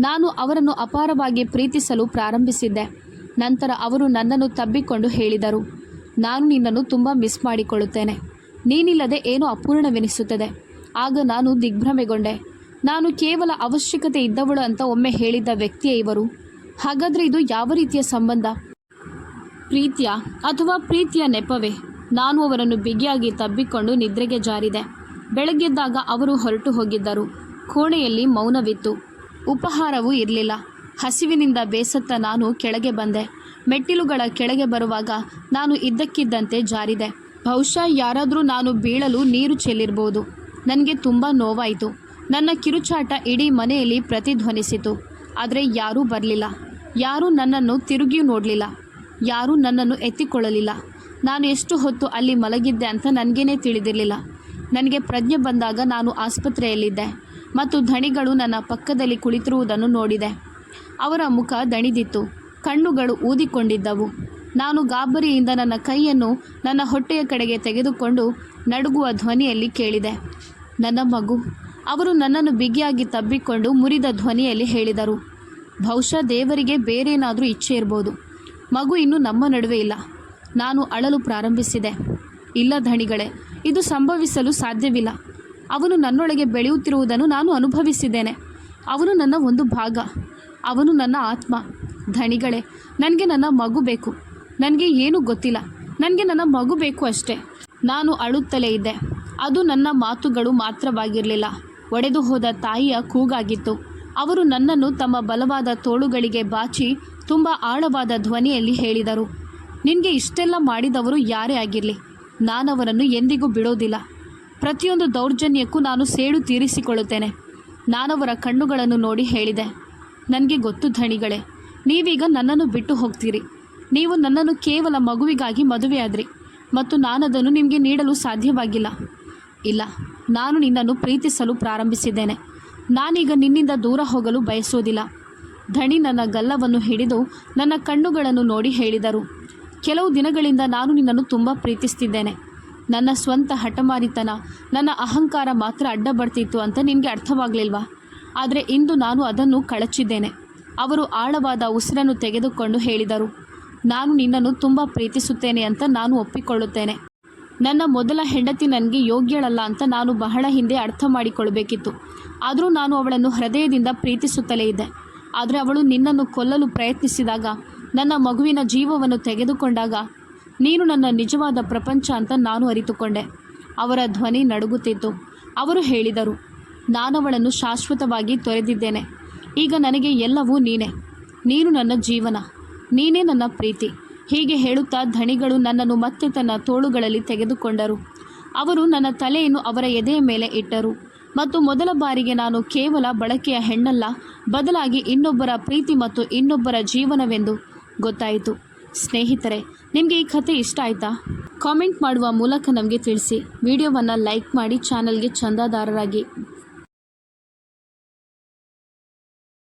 ನಾನು ಅವರನ್ನು ಅಪಾರವಾಗಿ ಪ್ರೀತಿಸಲು ಪ್ರಾರಂಭಿಸಿದ್ದೆ. ನಂತರ ಅವರು ನನ್ನನ್ನು ತಬ್ಬಿಕೊಂಡು ಹೇಳಿದರು, ನಾನು ನಿನ್ನನ್ನು ತುಂಬ ಮಿಸ್ ಮಾಡಿಕೊಳ್ಳುತ್ತೇನೆ. ನೀನಿಲ್ಲದೆ ಏನೋ ಅಪೂರ್ಣವೆನಿಸುತ್ತದೆ. ಆಗ ನಾನು ದಿಗ್ಭ್ರಮೆಗೊಂಡೆ. ನಾನು ಕೇವಲ ಅವಶ್ಯಕತೆ ಇದ್ದವಳು ಅಂತ ಒಮ್ಮೆ ಹೇಳಿದ್ದ ವ್ಯಕ್ತಿಯೇ ಇವರು. ಹಾಗಾದರೆ ಇದು ಯಾವ ರೀತಿಯ ಸಂಬಂಧ? ಪ್ರೀತಿಯ ಅಥವಾ ಪ್ರೀತಿಯ ನೆಪವೇ? ನಾನು ಅವರನ್ನು ಬಿಗಿಯಾಗಿ ತಬ್ಬಿಕೊಂಡು ನಿದ್ರೆಗೆ ಜಾರಿದೆ. ಬೆಳಗ್ಗೆದ್ದಾಗ ಅವರು ಹೊರಟು ಹೋಗಿದ್ದರು. ಕೋಣೆಯಲ್ಲಿ ಮೌನವಿತ್ತು. ಉಪಹಾರವೂ ಇರಲಿಲ್ಲ. ಹಸಿವಿನಿಂದ ಬೇಸತ್ತ ನಾನು ಕೆಳಗೆ ಬಂದೆ. ಮೆಟ್ಟಿಲುಗಳ ಕೆಳಗೆ ಬರುವಾಗ ನಾನು ಇದ್ದಕ್ಕಿದ್ದಂತೆ ಜಾರಿದೆ. ಬಹುಶಃ ಯಾರಾದರೂ ನಾನು ಬೀಳಲು ನೀರು ಚೆಲ್ಲಿರ್ಬೋದು. ನನಗೆ ತುಂಬ ನೋವಾಯಿತು. ನನ್ನ ಕಿರುಚಾಟ ಇಡೀ ಮನೆಯಲ್ಲಿ ಪ್ರತಿಧ್ವನಿಸಿತು. ಆದರೆ ಯಾರೂ ಬರಲಿಲ್ಲ. ಯಾರೂ ನನ್ನನ್ನು ತಿರುಗಿಯೂ ನೋಡಲಿಲ್ಲ. ಯಾರೂ ನನ್ನನ್ನು ಎತ್ತಿಕೊಳ್ಳಲಿಲ್ಲ. ನಾನು ಎಷ್ಟು ಹೊತ್ತು ಅಲ್ಲಿ ಮಲಗಿದ್ದೆ ಅಂತ ನನಗೇನೇ ತಿಳಿದಿರಲಿಲ್ಲ. ನನಗೆ ಪ್ರಜ್ಞೆ ಬಂದಾಗ ನಾನು ಆಸ್ಪತ್ರೆಯಲ್ಲಿದ್ದೆ ಮತ್ತು ಧಣಿಗಳು ನನ್ನ ಪಕ್ಕದಲ್ಲಿ ಕುಳಿತಿರುವುದನ್ನು ನೋಡಿದೆ. ಅವರ ಮುಖ ದಣಿದಿತ್ತು. ಕಣ್ಣುಗಳು ಊದಿಕೊಂಡಿದ್ದವು. ನಾನು ಗಾಬರಿಯಿಂದ ನನ್ನ ಕೈಯನ್ನು ನನ್ನ ಹೊಟ್ಟೆಯ ಕಡೆಗೆ ತೆಗೆದುಕೊಂಡು ನಡುಗುವ ಧ್ವನಿಯಲ್ಲಿ ಕೇಳಿದೆ. ನನ್ನ ಮಗು ಅವರು ನನ್ನನ್ನು ಬಿಗಿಯಾಗಿ ತಬ್ಬಿಕೊಂಡು ಮುರಿದ ಧ್ವನಿಯಲ್ಲಿ ಹೇಳಿದರು. ಬಹುಶಃ ದೇವರಿಗೆ ಬೇರೇನಾದರೂ ಇಚ್ಛೆ ಇರ್ಬೋದು. ಮಗು ಇನ್ನು ನಮ್ಮ ನಡುವೆ ಇಲ್ಲ. ನಾನು ಅಳಲು ಪ್ರಾರಂಭಿಸಿದೆ. ಇಲ್ಲ ಧಣಿಗಳೇ, ಇದು ಸಂಭವಿಸಲು ಸಾಧ್ಯವಿಲ್ಲ. ಅವನು ನನ್ನೊಳಗೆ ಬೆಳೆಯುತ್ತಿರುವುದನ್ನು ನಾನು ಅನುಭವಿಸಿದ್ದೇನೆ. ಅವನು ನನ್ನ ಒಂದು ಭಾಗ. ಅವನು ನನ್ನ ಆತ್ಮ. ಧಣಿಗಳೇ, ನನಗೆ ನನ್ನ ಮಗು ಬೇಕು. ನನಗೆ ಏನೂ ಗೊತ್ತಿಲ್ಲ. ನನಗೆ ನನ್ನ ಮಗು ಬೇಕು ಅಷ್ಟೇ. ನಾನು ಅಳುತ್ತಲೇ ಇದ್ದೆ. ಅದು ನನ್ನ ಮಾತುಗಳು ಮಾತ್ರವಾಗಿರಲಿಲ್ಲ. ಒಡೆದು ಹೋದ ತಾಯಿಯ ಕೂಗಾಗಿತ್ತು. ಅವರು ನನ್ನನ್ನು ತಮ್ಮ ಬಲವಾದ ತೋಳುಗಳಿಗೆ ಬಾಚಿ ತುಂಬ ಆಳವಾದ ಧ್ವನಿಯಲ್ಲಿ ಹೇಳಿದರು. ನಿನಗೆ ಇಷ್ಟೆಲ್ಲ ಮಾಡಿದವರು ಯಾರೇ ಆಗಿರಲಿ, ನಾನವರನ್ನು ಎಂದಿಗೂ ಬಿಡೋದಿಲ್ಲ. ಪ್ರತಿಯೊಂದು ದೌರ್ಜನ್ಯಕ್ಕೂ ನಾನು ಸೇಡು ತೀರಿಸಿಕೊಳ್ಳುತ್ತೇನೆ. ನಾನವರ ಕಣ್ಣುಗಳನ್ನು ನೋಡಿ ಹೇಳಿದೆ, ನನಗೆ ಗೊತ್ತು ಧಣಿಗಳೇ, ನೀವೀಗ ನನ್ನನ್ನು ಬಿಟ್ಟು ಹೋಗ್ತೀರಿ. ನೀವು ನನ್ನನ್ನು ಕೇವಲ ಮಗುವಿಗಾಗಿ ಮದುವೆಯಾದ್ರಿ ಮತ್ತು ನಾನದನ್ನು ನಿಮಗೆ ನೀಡಲು ಸಾಧ್ಯವಾಗಿಲ್ಲ. ಇಲ್ಲ ನಾನು ನಿನ್ನನ್ನು ಪ್ರೀತಿಸಲು ಪ್ರಾರಂಭಿಸಿದ್ದೇನೆ. ನಾನೀಗ ನಿನ್ನಿಂದ ದೂರ ಹೋಗಲು ಬಯಸುವುದಿಲ್ಲ. ಧಣಿ ನನ್ನ ಗಲ್ಲವನ್ನು ಹಿಡಿದು ನನ್ನ ಕಣ್ಣುಗಳನ್ನು ನೋಡಿ ಹೇಳಿದರು. ಕೆಲವು ದಿನಗಳಿಂದ ನಾನು ನಿನ್ನನ್ನು ತುಂಬ ಪ್ರೀತಿಸ್ತಿದ್ದೇನೆ. ನನ್ನ ಸ್ವಂತ ಹಠಮಾರಿತನ, ನನ್ನ ಅಹಂಕಾರ ಮಾತ್ರ ಅಡ್ಡ ಬರ್ತಿತ್ತು ಅಂತ ನಿನಗೆ ಅರ್ಥವಾಗಲಿಲ್ವಾ? ಆದರೆ ಇಂದು ನಾನು ಅದನ್ನು ಕಳಚಿದ್ದೇನೆ. ಅವರು ಆಳವಾದ ಉಸಿರನ್ನು ತೆಗೆದುಕೊಂಡು ಹೇಳಿದರು. ನಾನು ನಿನ್ನನ್ನು ತುಂಬ ಪ್ರೀತಿಸುತ್ತೇನೆ ಅಂತ ನಾನು ಒಪ್ಪಿಕೊಳ್ಳುತ್ತೇನೆ. ನನ್ನ ಮೊದಲ ಹೆಂಡತಿ ನನಗೆ ಯೋಗ್ಯಳಲ್ಲ ಅಂತ ನಾನು ಬಹಳ ಹಿಂದೆ ಅರ್ಥ ಮಾಡಿಕೊಳ್ಳಬೇಕಿತ್ತು ಆದರೂ ನಾನು ಅವಳನ್ನು ಹೃದಯದಿಂದ ಪ್ರೀತಿಸುತ್ತಲೇ ಇದ್ದೆ. ಆದರೆ ಅವಳು ನಿನ್ನನ್ನು ಕೊಲ್ಲಲು ಪ್ರಯತ್ನಿಸಿದಾಗ, ನನ್ನ ಮಗುವಿನ ಜೀವವನ್ನು ತೆಗೆದುಕೊಂಡಾಗ, ನೀನು ನನ್ನ ನಿಜವಾದ ಪ್ರಪಂಚ ಅಂತ ನಾನು ಅರಿತುಕೊಂಡೆ. ಅವರ ಧ್ವನಿ ನಡುಗುತ್ತಿತ್ತು. ಅವರು ಹೇಳಿದರು ನಾನವಳನ್ನು ಶಾಶ್ವತವಾಗಿ ತೊರೆದಿದ್ದೇನೆ. ಈಗ ನನಗೆ ಎಲ್ಲವೂ ನೀನೇ. ನೀನು ನನ್ನ ಜೀವನ. ನೀನೇ ನನ್ನ ಪ್ರೀತಿ. ಹೀಗೆ ಹೇಳುತ್ತಾ ಧಣಿಗಳು ನನ್ನನ್ನು ಮತ್ತೆ ತನ್ನ ತೋಳುಗಳಲ್ಲಿ ತೆಗೆದುಕೊಂಡರು. ಅವರು ನನ್ನ ತಲೆಯನ್ನು ಅವರ ಎದೆಯ ಮೇಲೆ ಇಟ್ಟರು. ಮತ್ತು ಮೊದಲ ಬಾರಿಗೆ ನಾನು ಕೇವಲ ಬಳಕೆಯ ಹೆಣ್ಣಲ್ಲ, ಬದಲಾಗಿ ಇನ್ನೊಬ್ಬರ ಪ್ರೀತಿ ಮತ್ತು ಇನ್ನೊಬ್ಬರ ಜೀವನವೆಂದು ಗೊತ್ತಾಯಿತು. ಸ್ನೇಹಿತರೆ, ನಿಮಗೆ ಈ ಕಥೆ ಇಷ್ಟ ಆಯಿತಾ? ಕಾಮೆಂಟ್ ಮಾಡುವ ಮೂಲಕ ನಮಗೆ ತಿಳಿಸಿ. ವಿಡಿಯೋವನ್ನು ಲೈಕ್ ಮಾಡಿ ಚಾನಲ್ಗೆ ಚಂದಾದಾರರಾಗಿ.